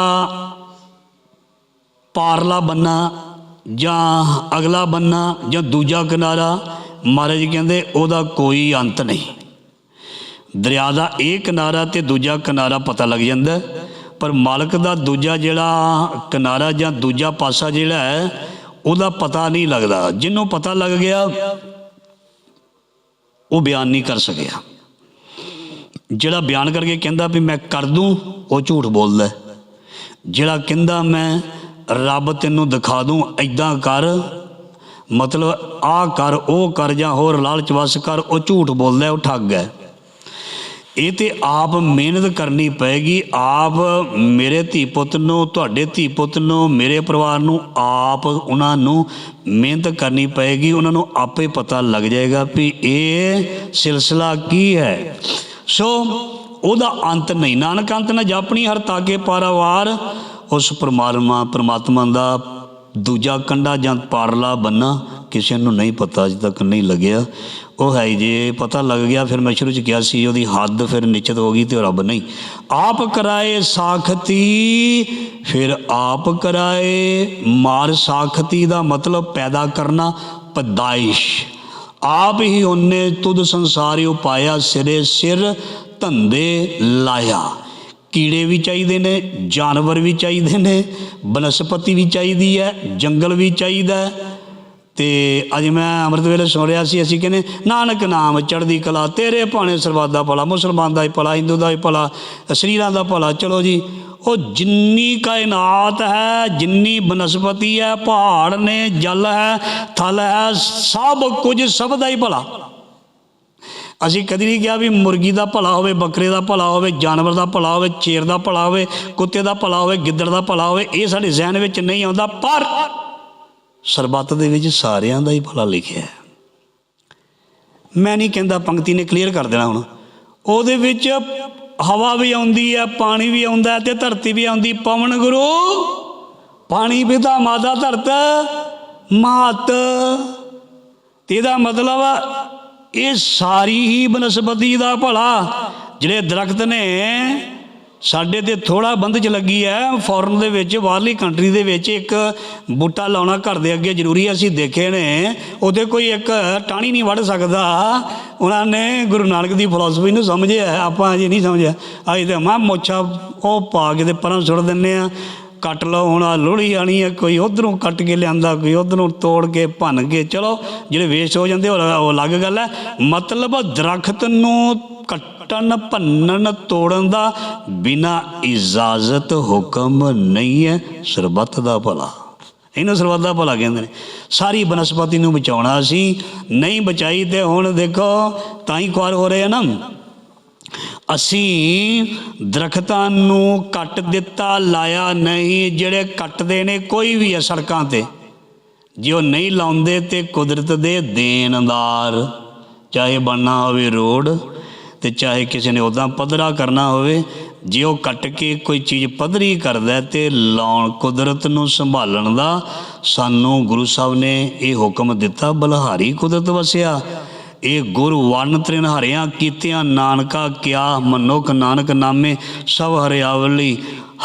ਪਾਰਲਾ ਬੰਨਾ ਜਾਂ ਅਗਲਾ ਬੰਨਾ ਜਾਂ ਦੂਜਾ ਕਿਨਾਰਾ ਮਹਾਰਾਜ ਕਹਿੰਦੇ ਉਹਦਾ ਕੋਈ ਅੰਤ ਨਹੀਂ। ਦਰਿਆ ਦਾ ਇਹ ਕਿਨਾਰਾ ਤੇ ਦੂਜਾ ਕਿਨਾਰਾ ਪਤਾ ਲੱਗ ਜਾਂਦਾ ਪਰ ਮਾਲਕ ਦਾ ਦੂਜਾ ਜਿਹੜਾ ਕਿਨਾਰਾ ਜਾਂ ਦੂਜਾ ਪਾਸਾ ਜਿਹੜਾ ਹੈ, ਉਹਦਾ ਪਤਾ ਨਹੀਂ ਲੱਗਦਾ। ਜਿਹਨੂੰ ਪਤਾ ਲੱਗ ਗਿਆ ਉਹ ਬਿਆਨ ਨਹੀਂ ਕਰ ਸਕਿਆ। ਜਿਹੜਾ ਬਿਆਨ ਕਰਕੇ ਕਹਿੰਦਾ ਵੀ ਮੈਂ ਕਰ ਦੂੰ, ਉਹ ਝੂਠ ਬੋਲਦਾ ਜਿਹੜਾ ਕਹਿੰਦਾ ਮੈਂ ਰੱਬ ਤੈਨੂੰ ਦਿਖਾ ਦੂੰ ਐਦਾਂ ਕਰ। ਮਤਲਬ ਆ ਕਰ, ਉਹ ਕਰ ਜਾਂ ਹੋਰ ਲਾਲਚ ਵਸ ਕਰ, ਉਹ ਝੂਠ ਬੋਲਦਾ ਉਹ ਠੱਗ ਹੈ। ਇਹ ਤੇ ਆਪ ਮਿਹਨਤ ਕਰਨੀ ਪਏਗੀ। ਆਪ ਮੇਰੇ ਧੀ ਪੁੱਤ ਨੂੰ, ਤੁਹਾਡੇ ਧੀ ਪੁੱਤ ਨੂੰ, ਮੇਰੇ ਪਰਿਵਾਰ ਨੂੰ, ਆਪ ਉਹਨਾਂ ਨੂੰ ਮਿਹਨਤ ਕਰਨੀ ਪਏਗੀ। ਉਹਨਾਂ ਨੂੰ ਆਪੇ ਪਤਾ ਲੱਗ ਜਾਏਗਾ ਵੀ ਇਹ ਸਿਲਸਿਲਾ ਕੀ ਹੈ। ਸੋ ਉਹਦਾ ਅੰਤ ਨਹੀਂ। ਨਾਨਕ ਅੰਤ ਨਾ ਜਾਪਣੀ ਹਰ ਤਾਕੇ ਪਾਰਾਵਾਰ। ਉਸ ਪਰਮਾਤਮਾ ਪਰਮਾਤਮਾ ਦਾ ਦੂਜਾ ਕੰਡਾ ਜਾਂ ਪਾਰਲਾ ਬੰਨਾ। ਕਿਸੇ ਨੂੰ ਨਹੀਂ ਪਤਾ, ਅਜੇ ਤੱਕ ਨਹੀਂ ਲੱਗਿਆ। ਉਹ ਹੈ ਜੇ ਪਤਾ ਲੱਗ ਗਿਆ, ਫਿਰ ਮੈਂ ਸ਼ੁਰੂ ਚ ਕਿਹਾ ਸੀ, ਉਹਦੀ ਹੱਦ ਫਿਰ ਨਿਸ਼ਚਿਤ ਹੋ ਗਈ ਤੇ ਉਹ ਰੱਬ ਨਹੀਂ। ਆਪ ਕਰਾਏ ਸਾਖਤੀ, ਫਿਰ ਆਪ ਕਰਾਏ। ਮਾਰ ਸਾਖਤੀ ਦਾ ਮਤਲਬ ਪੈਦਾ ਕਰਨਾ, ਪਦਾਇਸ਼। ਆਪ ਹੀ ਉਹਨੇ ਤੁਧ ਸੰਸਾਰੀ ਪਾਇਆ, ਸਿਰੇ ਸਿਰ ਧੰਦੇ ਲਾਇਆ। ਕੀੜੇ ਵੀ ਚਾਹੀਦੇ ਨੇ, ਜਾਨਵਰ ਵੀ ਚਾਹੀਦੇ ਨੇ, ਬਨਸਪਤੀ ਵੀ ਚਾਹੀਦੀ ਹੈ, ਜੰਗਲ ਵੀ ਚਾਹੀਦਾ ਹੈ। ਤੇ ਅੱਜ ਮੈਂ ਅੰਮ੍ਰਿਤ ਵੇਲੇ ਸੁਣ ਰਿਹਾ ਸੀ, ਅਸੀਂ ਕਹਿੰਦੇ, ਨਾਨਕ ਨਾਮ ਚੜ੍ਹਦੀ ਕਲਾ, ਤੇਰੇ ਭਾਣੇ ਸਰਬੱਤ ਦਾ ਭਲਾ, ਮੁਸਲਮਾਨ ਦਾ ਹੀ ਭਲਾ, ਹਿੰਦੂ ਦਾ ਹੀ ਭਲਾ ਸਰੀਰਾਂ ਦਾ ਭਲਾ। ਚਲੋ ਜੀ, ਉਹ ਜਿੰਨੀ ਕਾਇਨਾਤ ਹੈ, ਜਿੰਨੀ ਬਨਸਪਤੀ ਹੈ, ਪਹਾੜ ਨੇ, ਜਲ ਹੈ, ਥਲ ਹੈ, ਸਭ ਕੁਝ ਸਭ ਦਾ ਹੀ ਭਲਾ। ਅਸੀਂ ਕਦੀ ਨਹੀਂ ਕਿਹਾ ਵੀ ਮੁਰਗੀ ਦਾ ਭਲਾ ਹੋਵੇ, ਬੱਕਰੇ ਦਾ ਭਲਾ ਹੋਵੇ, ਜਾਨਵਰ ਦਾ ਭਲਾ ਹੋਵੇ, ਚੇਰ ਦਾ ਭਲਾ ਹੋਵੇ, ਕੁੱਤੇ ਦਾ ਭਲਾ ਹੋਵੇ, ਗਿੱਦੜ ਦਾ ਭਲਾ ਹੋਵੇ, ਇਹ ਸਾਡੇ ਜ਼ਿਹਨ ਵਿੱਚ ਨਹੀਂ ਆਉਂਦਾ, ਪਰ ਸਰਬੱਤ ਦੇ ਵਿੱਚ ਸਾਰਿਆਂ ਦਾ ਹੀ ਭਲਾ ਲਿਖਿਆ ਹੈ। ਮੈਂ ਨਹੀਂ ਕਹਿੰਦਾ ਪੰਕਤੀ ਨੇ ਕਲੀਅਰ ਕਰ ਦੇਣਾ ਹੁਣ। ਉਹਦੇ ਵਿੱਚ ਹਵਾ ਵੀ ਆਉਂਦੀ ਹੈ, ਪਾਣੀ ਵੀ ਆਉਂਦਾ ਤੇ ਧਰਤੀ ਵੀ ਆਉਂਦੀ। ਪਵਨ ਗੁਰੂ, ਪਾਣੀ ਪਿਤਾ, ਮਾਤਾ ਧਰਤ, ਮਾਤ। ਇਹਦਾ ਮਤਲਬ ਇਹ ਸਾਰੀ ਹੀ ਬਨਸਪਤੀ ਦਾ ਭਲਾ, ਜਿਹੜੇ ਦਰਖਤ ਨੇ ਸਾਡੇ ਤੇ ਥੋੜਾ ਬੰਦ ਚ ਲੱਗੀ ਹੈ। ਫੋਰਨ ਦੇ ਵਿੱਚ, ਬਾਹਰਲੀ ਕੰਟਰੀ ਦੇ ਵਿੱਚ ਇੱਕ ਬੂਟਾ ਲਾਉਣਾ ਘਰ ਦੇ ਅੱਗੇ ਜ਼ਰੂਰੀ ਹੈ ਅਸੀਂ ਦੇਖੇ ਨੇ। ਉਹਦੇ ਕੋਈ ਇੱਕ ਟਾਣੀ ਨਹੀਂ ਵੜ ਸਕਦਾ। ਉਹਨਾਂ ਨੇ ਗੁਰੂ ਨਾਨਕ ਦੀ ਫਿਲਾਸਫੀ ਨੂੰ ਸਮਝਿਆ ਆਪਾਂ ਅਜੇ ਨਹੀਂ ਸਮਝਿਆ। ਅਜੇ ਤੇ ਮਾਂ ਮੋਛਾ ਉਹ ਪਾ ਕੇ ਤੇ ਪਰਾਂ ਸੁੱਟ ਦਿੰਨੇ ਆ ਕੱਟ ਲਓ, ਹੁਣ ਆ ਲੋਹੜੀ ਆਣੀ ਹੈ, ਕੋਈ ਉਧਰੋਂ ਕੱਟ ਕੇ ਲਿਆਂਦਾ, ਕੋਈ ਉਧਰੋਂ ਤੋੜ ਕੇ ਭੰਨ ਕੇ। ਚਲੋ, ਜਿਹੜੇ ਵੇਸਟ ਹੋ ਜਾਂਦੇ, ਉਹ ਅਲੱਗ ਗੱਲ ਹੈ। ਮਤਲਬ ਦਰਖਤ ਨੂੰ ਕੱਟਣ ਭੰਨਣ ਤੋੜਨ ਦਾ ਬਿਨਾ ਇਜਾਜ਼ਤ ਹੁਕਮ ਨਹੀਂ ਹੈ। ਸਰਬੱਤ ਦਾ ਭਲਾ। ਇਹਨੂੰ ਸਰਬੱਤ ਦਾ ਭਲਾ ਕਹਿੰਦੇ ਨੇ। ਸਾਰੀ ਬਨਸਪਤੀ ਨੂੰ ਬਚਾਉਣਾ ਸੀ, ਨਹੀਂ ਬਚਾਈ ਤੇ ਹੁਣ ਦੇਖੋ, ਤਾਂ ਹੀ ਕੁਆਰ ਹੋ ਰਹੇ ਆ ਨਾ। ਅਸੀਂ ਦਰਖਤਾਂ ਨੂੰ ਕੱਟ ਦਿੱਤਾ, ਲਾਇਆ ਨਹੀਂ, ਜਿਹੜੇ ਕੱਟਦੇ ਨੇ ਕੋਈ ਵੀ ਹੈ ਸੜਕਾਂ ਤੇ, ਜੇ ਉਹ ਨਹੀਂ ਲਾਉਂਦੇ ਤੇ ਕੁਦਰਤ ਦੇ ਦੇਣਦਾਰ, ਚਾਹੇ ਬਣਨਾ ਹੋਵੇ ਰੋਡ ਤੇ ਚਾਹੇ ਕਿਸੇ ਨੇ ਉਦਾਂ ਪੱਧਰਾ ਕਰਨਾ ਹੋਵੇ, ਜੇ ਉਹ ਕੱਟ ਕੇ ਕੋਈ ਚੀਜ਼ ਪੱਧਰੀ ਕਰਦਾ ਹੈ ਤੇ ਲਾਉਣ ਕੁਦਰਤ ਨੂੰ ਸੰਭਾਲਣ ਦਾ, ਸਾਨੂੰ ਗੁਰੂ ਸਾਹਿਬ ਨੇ ਇਹ ਹੁਕਮ ਦਿੱਤਾ, ਬਲਹਾਰੀ ਕੁਦਰਤ ਵਸਿਆ। ਇਹ ਗੁਰ ਵਰਨ ਤ੍ਰਿਨ ਹਰਿਆ ਕੀਤਿਆਂ, ਨਾਨਕਾ ਕਿਆ ਮਨੁੱਖ ਨਾਨਕ ਨਾਮੇ, ਸਭ ਹਰਿਆਵਲੀ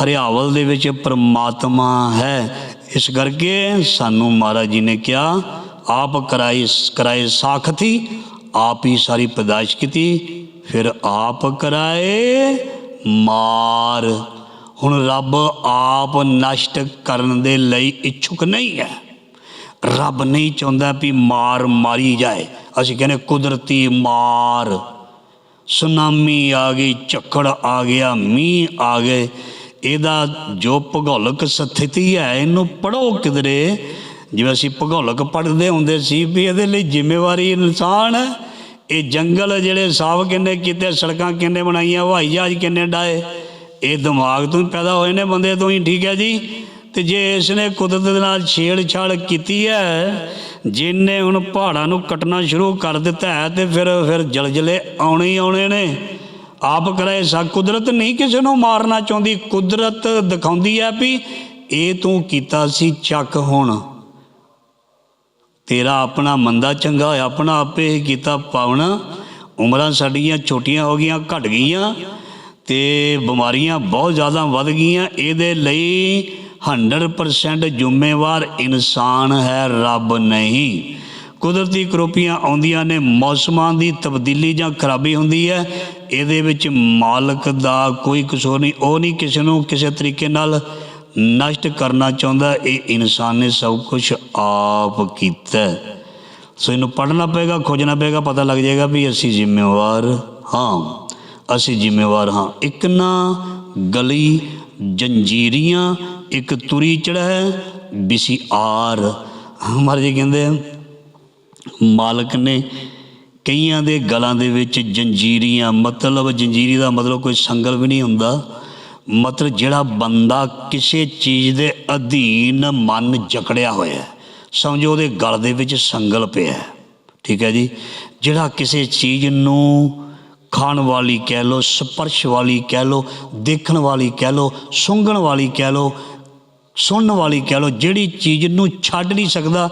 ਹਰਿਆਵਲ ਦੇ ਵਿੱਚ ਪ੍ਰਮਾਤਮਾ ਹੈ। ਇਸ ਕਰਕੇ ਸਾਨੂੰ ਮਹਾਰਾਜ ਜੀ ਨੇ ਕਿਹਾ, ਆਪ ਕਰਾਈ, ਕਰਾਏ ਸਾਖਤੀ, ਆਪ ਹੀ ਸਾਰੀ ਪੈਦਾਇਸ਼ ਕੀਤੀ। ਫਿਰ ਆਪ ਕਰਾਏ ਮਾਰ। ਹੁਣ ਰੱਬ ਆਪ ਨਸ਼ਟ ਕਰਨ ਦੇ ਲਈ ਇੱਛੁਕ ਨਹੀਂ ਹੈ। ਰੱਬ ਨਹੀਂ ਚਾਹੁੰਦਾ ਵੀ ਮਾਰ ਮਾਰੀ ਜਾਏ। ਅਸੀਂ ਕਹਿੰਦੇ ਕੁਦਰਤੀ ਮਾਰ। ਸੁਨਾਮੀ ਆ ਗਈ, ਝੱਖੜ ਆ ਗਿਆ, ਮੀਂਹ ਆ ਗਏ। ਇਹਦਾ ਜੋ ਭੂਗੋਲਿਕ ਸਥਿਤੀ ਹੈ, ਇਹਨੂੰ ਪੜੋ ਕਿਧਰੇ। ਜਿਵੇਂ ਅਸੀਂ ਭੂਗੋਲਿਕ ਪੜ੍ਹਦੇ ਹੁੰਦੇ ਸੀ ਵੀ ਇਹਦੇ ਲਈ ਜ਼ਿੰਮੇਵਾਰੀ ਇਨਸਾਨ ਹੈ। ਇਹ ਜੰਗਲ ਜਿਹੜੇ ਸਾਫ਼ ਕਿੰਨੇ ਕੀਤੇ, ਸੜਕਾਂ ਕਿੰਨੇ ਬਣਾਈਆਂ, ਹਵਾਈ ਜਹਾਜ਼ ਕਿੰਨੇ ਡਾਏ ਇਹ ਦਿਮਾਗ ਤੋਂ ਹੀ ਪੈਦਾ ਹੋਏ ਨੇ ਬੰਦੇ ਤੋਂ ਹੀ, ਠੀਕ ਹੈ ਜੀ? ਤੇ ਜੇ ਇਸ ਨੇ ਕੁਦਰਤ ਦੇ ਨਾਲ ਛੇੜਛਾੜ ਕੀਤੀ ਹੈ, ਜਿਨੇ ਹੁਣ ਪਹਾੜਾਂ ਨੂੰ ਕੱਟਣਾ ਸ਼ੁਰੂ ਕਰ ਦਿੱਤਾ ਹੈ, ਤੇ ਫਿਰ ਫਿਰ ਜਲਜਲੇ ਆਉਣੇ ਹੀ ਆਉਣੇ ਨੇ। ਆਪ ਕਰੇ ਸਾ ਕੁਦਰਤ ਨਹੀਂ ਕਿਸੇ ਨੂੰ ਮਾਰਨਾ ਚਾਹੁੰਦੀ, ਕੁਦਰਤ ਦਿਖਾਉਂਦੀ ਹੈ ਵੀ ਇਹ ਤੂੰ ਕੀਤਾ ਸੀ ਚੱਕ ਹੁਣ। ਤੇਰਾ ਆਪਣਾ ਮੰਦਾ ਚੰਗਾ ਹੋਇਆ, ਆਪਣਾ ਆਪੇ ਹੀ ਕੀਤਾ ਪਾਵਣਾ ਉਮਰਾਂ ਸਾਡੀਆਂ ਛੋਟੀਆਂ ਹੋ ਗਈਆਂ, ਘਟ ਗਈਆਂ ਤੇ ਬਿਮਾਰੀਆਂ ਬਹੁਤ ਜ਼ਿਆਦਾ ਵੱਧ ਗਈਆਂ। ਇਹਦੇ ਲਈ 100% ਜ਼ਿੰਮੇਵਾਰ ਇਨਸਾਨ ਹੈ, ਰੱਬ ਨਹੀਂ। ਕੁਦਰਤੀ ਕਰੋਪੀਆਂ ਆਉਂਦੀਆਂ ਨੇ, ਮੌਸਮਾਂ ਦੀ ਤਬਦੀਲੀ ਜਾਂ ਖਰਾਬੀ ਹੁੰਦੀ ਹੈ। ਇਹਦੇ ਵਿੱਚ ਮਾਲਕ ਦਾ ਕੋਈ ਕਸੂਰ ਨਹੀਂ, ਉਹ ਨਹੀਂ ਕਿਸੇ ਨੂੰ ਕਿਸੇ ਤਰੀਕੇ ਨਾਲ ਨਸ਼ਟ ਕਰਨਾ ਚਾਹੁੰਦਾ ਇਹ ਇਨਸਾਨ ਨੇ ਸਭ ਕੁਝ ਆਪ ਕੀਤਾ ਸੋ ਇਹਨੂੰ ਪੜ੍ਹਨਾ ਪਏਗਾ ਖੋਜਣਾ ਪਏਗਾ ਪਤਾ ਲੱਗ ਜਾਏਗਾ ਵੀ ਅਸੀਂ ਜ਼ਿੰਮੇਵਾਰ ਹਾਂ ਅਸੀਂ ਜ਼ਿੰਮੇਵਾਰ ਹਾਂ ਇੱਕ ਨਾ ਗਲੀ ਜੰਜੀਰੀਆਂ ਇੱਕ ਤੁਰੀ ਚੜਾ ਬਿਸੀ ਆਰ ਮਹਾਰਾਜ ਜੀ ਕਹਿੰਦੇ ਮਾਲਕ ਨੇ ਕਈਆਂ ਦੇ ਗਲਾਂ ਦੇ ਵਿੱਚ ਜੰਜੀਰੀਆਂ ਮਤਲਬ ਜੰਜੀਰੀ ਦਾ ਮਤਲਬ ਕੋਈ ਸੰਗਲ ਵੀ ਨਹੀਂ ਹੁੰਦਾ ਮਤਲਬ ਜਿਹੜਾ ਬੰਦਾ ਕਿਸੇ ਚੀਜ਼ ਦੇ ਅਧੀਨ ਮਨ ਜਕੜਿਆ ਹੋਇਆ ਹੈ, ਸਮਝੋ ਉਹਦੇ ਗਲ ਦੇ ਵਿੱਚ ਸੰਗਲ ਪਿਆ ਹੈ, ਠੀਕ ਹੈ ਜੀ? ਜਿਹੜਾ ਕਿਸੇ ਚੀਜ਼ ਨੂੰ ਖਾਣ ਵਾਲੀ ਕਹਿ ਲੋ ਸਪਰਸ਼ ਵਾਲੀ ਕਹਿ ਲੋ ਦੇਖਣ ਵਾਲੀ ਕਹਿ ਲੋ ਸੁੰਘਣ ਵਾਲੀ ਕਹਿ ਲੋ ਸੁਣਨ ਵਾਲੀ ਕਹਿ ਲੋ ਜਿਹੜੀ ਚੀਜ਼ ਨੂੰ ਛੱਡ ਨਹੀਂ ਸਕਦਾ,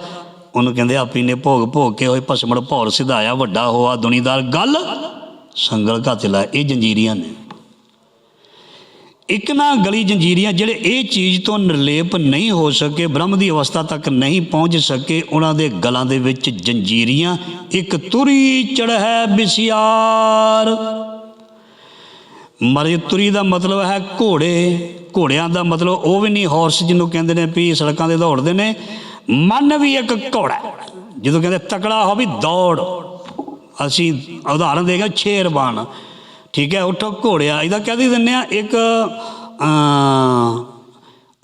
ਉਹਨੂੰ ਕਹਿੰਦੇ ਆਪੀ ਨੇ ਭੋਗ ਭੋਗ ਕੇ ਹੋਏ, ਭਸਮੜ ਭੌਰ ਸਿਧਾਇਆ ਵੱਡਾ ਹੋਆ ਦੁਨੀਦਾਰ, ਗੱਲ ਸੰਗਲ ਘੱਤ ਲੈ ਇਹ ਜੰਜੀਰੀਆਂ ਨੇ। ਇੱਕ ਨਾ ਗਲੀ ਜੰਜੀਰੀਆਂ ਜਿਹੜੇ ਇਹ ਚੀਜ਼ ਤੋਂ ਨਿਰਲੇਪ ਨਹੀਂ ਹੋ ਸਕੇ, ਬ੍ਰਹਮ ਦੀ ਅਵਸਥਾ ਤੱਕ ਨਹੀਂ ਪਹੁੰਚ ਸਕੇ, ਉਹਨਾਂ ਦੇ ਗਲਾਂ ਦੇ ਵਿੱਚ ਜੰਜੀਰੀਆਂ, ਇੱਕ ਤੁਰੀ ਚੜ੍ਹੈ ਬਿਸਿਆਰ। ਮਰਜ ਤੁਰੀ ਦਾ ਮਤਲਬ ਹੈ ਘੋੜੇ, ਘੋੜਿਆਂ ਦਾ ਮਤਲਬ ਉਹ ਵੀ ਨਹੀਂ ਹਾਰਸ ਜਿਹਨੂੰ ਕਹਿੰਦੇ ਨੇ, ਵੀ ਸੜਕਾਂ ਦੇ ਦੌੜਦੇ ਨੇ, ਮਨ ਵੀ ਇੱਕ ਘੋੜਾ ਜਦੋਂ ਕਹਿੰਦੇ ਤਕੜਾ ਹੋ ਵੀ ਦੌੜ, ਅਸੀਂ ਉਦਾਹਰਨ ਦੇਗਾ ਸ਼ੇਰਬਾਨ ਠੀਕ ਹੈ, ਉੱਠੋ ਘੋੜਿਆ। ਇਹਦਾ ਕਹਿ ਦਿੰਦੇ ਆ? ਇੱਕ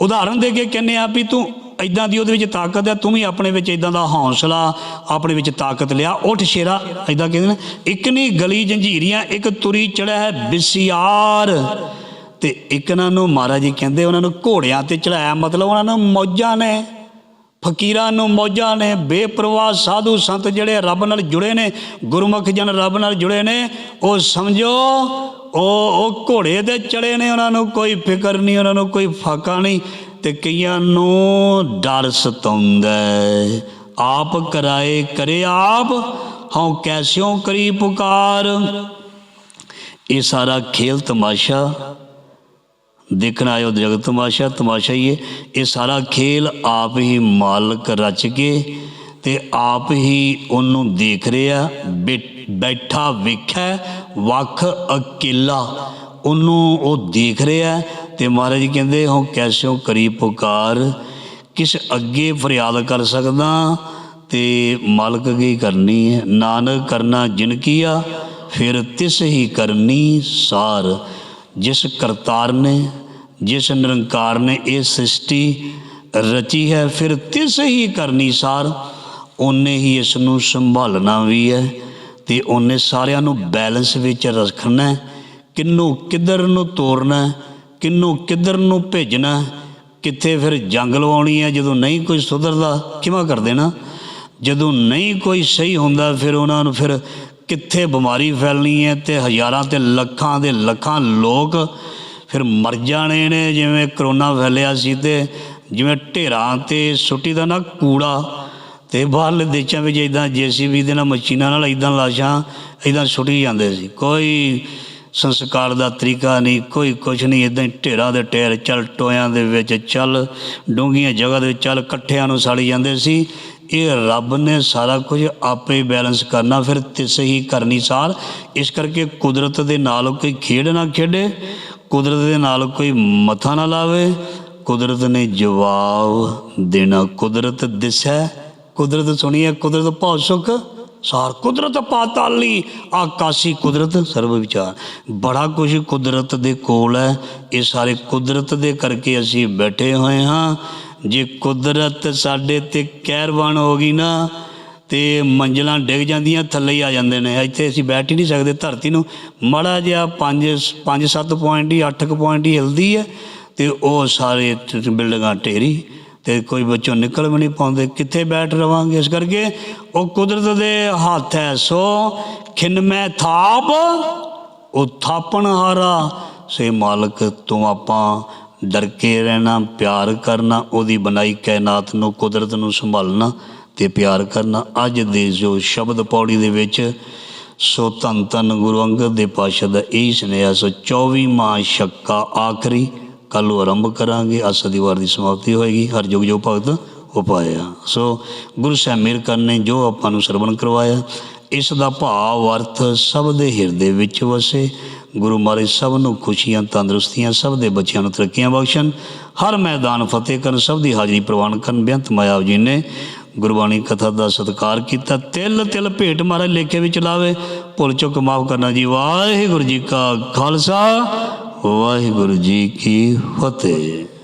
ਉਦਾਹਰਨ ਦੇ ਕੇ ਕਹਿੰਦੇ ਆ ਵੀ ਤੂੰ ਇਦਾਂ ਦੀ ਉਹਦੇ ਵਿੱਚ ਤਾਕਤ ਹੈ ਤੂੰ ਵੀ ਆਪਣੇ ਵਿੱਚ ਇਦਾਂ ਦਾ ਹੌਸਲਾ, ਆਪਣੇ ਵਿੱਚ ਤਾਕਤ ਲਿਆ। ਉੱਠ ਸ਼ੇਰਾ ਇਦਾਂ ਕਹਿੰਦੇ ਨੇ। ਇੱਕ ਨਹੀਂ ਗਲੀ ਜੰਜੀਰੀਆਂ, ਇੱਕ ਤੁਰੀ ਚੜਿਆ ਹੈ ਬਿਸਿਆਰ। ਤੇ ਇੱਕ ਇਹਨਾਂ ਨੂੰ ਮਹਾਰਾਜ ਜੀ ਕਹਿੰਦੇ, ਉਹਨਾਂ ਨੂੰ ਘੋੜਿਆਂ ਤੇ ਚੜਾਇਆ ਮਤਲਬ ਉਹਨਾਂ ਨੂੰ ਮੌਜਾਂ ਨੇ। ਫਕੀਰਾਂ ਨੂੰ ਮੌਜਾਂ ਨੇ, ਬੇਪਰਵਾਹ ਸਾਧੂ ਸੰਤ ਜਿਹੜੇ ਰੱਬ ਨਾਲ ਜੁੜੇ ਨੇ, ਗੁਰਮੁਖ ਜਨ ਰੱਬ ਨਾਲ ਜੁੜੇ ਨੇ, ਉਹ ਸਮਝੋ, ਉਹ ਉਹ ਘੋੜੇ ਦੇ ਚੜੇ ਨੇ ਉਹਨਾਂ ਨੂੰ, ਕੋਈ ਫਿਕਰ ਨਹੀਂ, ਉਹਨਾਂ ਨੂੰ ਕੋਈ ਫਾਕਾ ਨਹੀਂ ਤੇ ਕਈਆਂ ਨੂੰ ਡਰ ਸਤਾਉਂਦਾ ਆਪ ਕਰਾਏ ਕਰੇ ਆਪ, ਹਉ ਕੈਸਿਓ ਕਰੀ ਪੁਕਾਰ। ਇਹ ਸਾਰਾ ਖੇਲ ਤਮਾਸ਼ਾ। ਦੇਖਣ ਆਇਓ ਜਗਤ ਤਮਾਸ਼ਾ ਤਮਾਸ਼ਾ ਹੀ ਹੈ। ਇਹ ਸਾਰਾ ਖੇਲ ਆਪ ਹੀ ਮਾਲਕ ਰਚ ਕੇ ਤੇ ਆਪ ਹੀ ਉਹਨੂੰ ਦੇਖ ਰਿਹਾ, ਬੈ- ਬੈਠਾ ਵੇਖੈ ਵੱਖ ਅਕੇਲਾ। ਉਹਨੂੰ ਉਹ ਦੇਖ ਰਿਹਾ ਤੇ ਮਹਾਰਾਜ ਕਹਿੰਦੇ ਹੋ ਕੈਸਿਓ ਕਰੀ ਪੁਕਾਰ, ਕਿਸ ਅੱਗੇ ਫਰਿਆਦ ਕਰ ਸਕਦਾ ਤੇ ਮਾਲਕ ਕੀ ਕਰਨੀ ਹੈ। ਨਾਨਕ ਕਰਨਾ ਜਿਨ ਕੀਆ, ਫਿਰ ਤਿਸ ਹੀ ਕਰਨੀ ਸਾਰ। ਜਿਸ ਕਰਤਾਰ ਨੇ, ਜਿਸ ਨਿਰੰਕਾਰ ਨੇ ਇਹ ਸ੍ਰਿਸ਼ਟੀ ਰਚੀ ਹੈ, ਫਿਰ ਤਿਸ ਹੀ ਕਰਨੀ ਸਾਰ। ਉਹਨੇ ਹੀ ਇਸ ਨੂੰ ਸੰਭਾਲਣਾ ਵੀ ਹੈ ਤੇ ਉਹਨੇ ਸਾਰਿਆਂ ਨੂੰ ਬੈਲੈਂਸ ਵਿੱਚ ਰੱਖਣਾ ਕਿੰਨੂੰ ਕਿੱਧਰ ਨੂੰ ਤੋਰਨਾ ਕਿੰਨੂੰ ਕਿੱਧਰ ਨੂੰ ਭੇਜਣਾ ਕਿੱਥੇ ਫਿਰ ਜੰਗ ਲਵਾਉਣੀ ਹੈ, ਜਦੋਂ ਨਹੀਂ ਕੋਈ ਸੁਧਰਦਾ, ਕਿਵੇਂ ਕਰ ਦੇਣਾ? ਜਦੋਂ ਨਹੀਂ ਕੋਈ ਸਹੀ ਹੁੰਦਾ, ਫਿਰ ਉਹਨਾਂ ਨੂੰ ਫਿਰ ਕਿੱਥੇ ਬਿਮਾਰੀ ਫੈਲਣੀ ਹੈ ਤੇ ਹਜ਼ਾਰਾਂ ਤੇ ਲੱਖਾਂ ਦੇ ਲੱਖਾਂ ਲੋਕ ਫਿਰ ਮਰ ਜਾਣੇ ਨੇ, ਜਿਵੇਂ ਕਰੋਨਾ ਫੈਲਿਆ ਸੀ ਤੇ ਜਿਵੇਂ ਢੇਰਾਂ ਤੇ ਸੁੱਟੀ ਦਾ ਨਾ ਕੂੜਾ ਤੇ ਬਾਹਰਲੇ ਦੇਸ਼ਾਂ ਵਿੱਚ ਇਦਾਂ ਜੀਸੀਬੀ ਦੇ ਨਾਲ ਮਸ਼ੀਨਾਂ ਨਾਲ ਇਦਾਂ ਲਾਸ਼ਾਂ ਇਦਾਂ ਸੁੱਟੀ ਜਾਂਦੇ ਸੀ। ਕੋਈ ਸੰਸਕਾਰ ਦਾ ਤਰੀਕਾ ਨਹੀਂ, ਕੋਈ ਕੁਝ ਨਹੀਂ ਇਦਾਂ ਹੀ ਢੇਰਾਂ ਦੇ ਢੇਰ ਚੱਲ ਟੋਇਆਂ ਦੇ ਵਿੱਚ ਚੱਲ, ਡੂੰਘੀਆਂ ਜਗ੍ਹਾ ਦੇ ਵਿੱਚ ਚੱਲ, ਇਕੱਠਿਆਂ ਨੂੰ ਸਾੜੀ ਜਾਂਦੇ ਸੀ। ਇਹ ਰੱਬ ਨੇ ਸਾਰਾ ਕੁਝ ਆਪੇ ਬੈਲੈਂਸ ਕਰਨਾ, ਫਿਰ ਤਿਸ ਹੀ ਕਰਨੀ ਸਾਰ। ਇਸ ਕਰਕੇ ਕੁਦਰਤ ਦੇ ਨਾਲ ਕੋਈ ਖੇਡ ਨਾ ਖੇਡੇ, ਕੁਦਰਤ ਦੇ ਨਾਲ ਕੋਈ ਮੱਥਾ ਨਾ ਲਾਵੇ। ਕੁਦਰਤ ਨੇ ਜਵਾਬ ਦੇਣਾ, ਕੁਦਰਤ ਦਿਸੈ। ਕੁਦਰਤ ਸੁਣੀਏ ਕੁਦਰਤ ਭਉ ਸੁਖ, ਸਾਰ ਕੁਦਰਤ ਪਾਤਾਲੀ ਆਕਾਸ਼ੀ ਕੁਦਰਤ ਸਰਵ ਵਿਚਾਰ। ਬੜਾ ਕੁਝ ਕੁਦਰਤ ਦੇ ਕੋਲ ਹੈ ਇਹ ਸਾਰੇ ਕੁਦਰਤ ਦੇ ਕਰਕੇ ਅਸੀਂ ਬੈਠੇ ਹੋਏ ਹਾਂ। ਜੇ ਕੁਦਰਤ ਸਾਡੇ ਤੇ ਕਹਿਰਵਾਨ ਹੋ ਗਈ ਨਾ, ਤੇ ਮੰਜ਼ਲਾਂ ਡਿੱਗ ਜਾਂਦੀਆਂ, ਥੱਲੇ ਹੀ ਆ ਜਾਂਦੇ ਨੇ। ਇੱਥੇ ਅਸੀਂ ਬੈਠ ਹੀ ਨਹੀਂ ਸਕਦੇ ਧਰਤੀ ਨੂੰ। ਮਾੜਾ ਜਿਹਾ 5 5 7 ਪੁਆਇੰਟ ਹੀ 8 ਪੁਆਇੰਟ ਹੀ ਹਿਲਦੀ ਹੈ, ਤੇ ਉਹ ਸਾਰੇ ਬਿਲਡਿੰਗਾਂ ਢੇਰੀ, ਤੇ ਕੋਈ ਬੱਚੋਂ ਨਿਕਲ ਵੀ ਨਹੀਂ ਪਾਉਂਦੇ। ਕਿੱਥੇ ਬੈਠ ਰਵਾਂਗੇ ਇਸ ਕਰਕੇ? ਉਹ ਕੁਦਰਤ ਦੇ ਹੱਥ ਹੈ ਸੋ, ਖਿੰਨ ਥਾਪ, ਉਹ ਥਾਪਣ ਹਾਰਾ ਸੇ ਮਾਲਕ ਤੂੰ ਆਪਾਂ ਡਰ ਕੇ ਰਹਿਣਾ, ਪਿਆਰ ਕਰਨਾ, ਉਹਦੀ ਬਣਾਈ ਕਾਇਨਾਤ ਨੂੰ ਕੁਦਰਤ ਨੂੰ ਸੰਭਾਲਣਾ ਤੇ ਪਿਆਰ ਕਰਨਾ। ਅੱਜ ਦੇ ਜੋ ਸ਼ਬਦ ਪੌੜੀ ਦੇ ਵਿੱਚ ਸੋ ਧੰਨ ਧੰਨ ਗੁਰੂ ਅੰਗਦ ਦੇ ਪਾਸ਼ਾ ਦਾ ਇਹ ਸੁਨੇਹਾ, ਸੋ 24 ਮਾਹ ਸ਼ੱਕਾ ਆਖਰੀ, ਕੱਲ੍ਹ ਆਰੰਭ ਕਰਾਂਗੇ, ਅੱਜ ਸਦੀਵਾਰ ਦੀ ਸਮਾਪਤੀ ਹੋਏਗੀ, ਹਰ ਜੁਗ ਜੋ ਭਗਤ ਉਪਾਇਆ। ਸੋ ਗੁਰੂ ਸਾਹਿਬ ਮਿਹਰ ਕਰਨੇ ਜੋ ਆਪਾਂ ਨੂੰ ਸਰਵਣ ਕਰਵਾਇਆ, ਇਸ ਦਾ ਭਾਵ ਅਰਥ ਸਭ ਦੇ ਹਿਰਦੇ ਵਿੱਚ ਵਸੇ ਗੁਰੂ ਮਹਾਰਾਜ ਸਭ ਨੂੰ ਖੁਸ਼ੀਆਂ, ਤੰਦਰੁਸਤੀਆਂ ਸਭ ਦੇ ਬੱਚਿਆਂ ਨੂੰ ਤਰੱਕੀਆਂ ਬਖਸ਼ਣ। ਹਰ ਮੈਦਾਨ ਫਤਿਹ ਕਰਨ, ਸਭ ਦੀ ਹਾਜ਼ਰੀ ਪ੍ਰਵਾਨ ਕਰਨ। ਬੇਅੰਤ ਮਾਇਆ ਜੀ ਨੇ ਗੁਰਬਾਣੀ ਕਥਾ ਦਾ ਸਤਿਕਾਰ ਕੀਤਾ। ਤਿਲ ਤਿਲ ਭੇਟ ਮਹਾਰਾਜ ਲੇਖੇ ਵਿੱਚ ਲਾਵੇ। ਭੁੱਲ ਚੁੱਕ ਮਾਫ ਕਰਨਾ ਜੀ। ਵਾਹਿਗੁਰੂ ਜੀ ਕਾ ਖਾਲਸਾ, ਵਾਹਿਗੁਰੂ ਜੀ ਕੀ ਫਤਿਹ।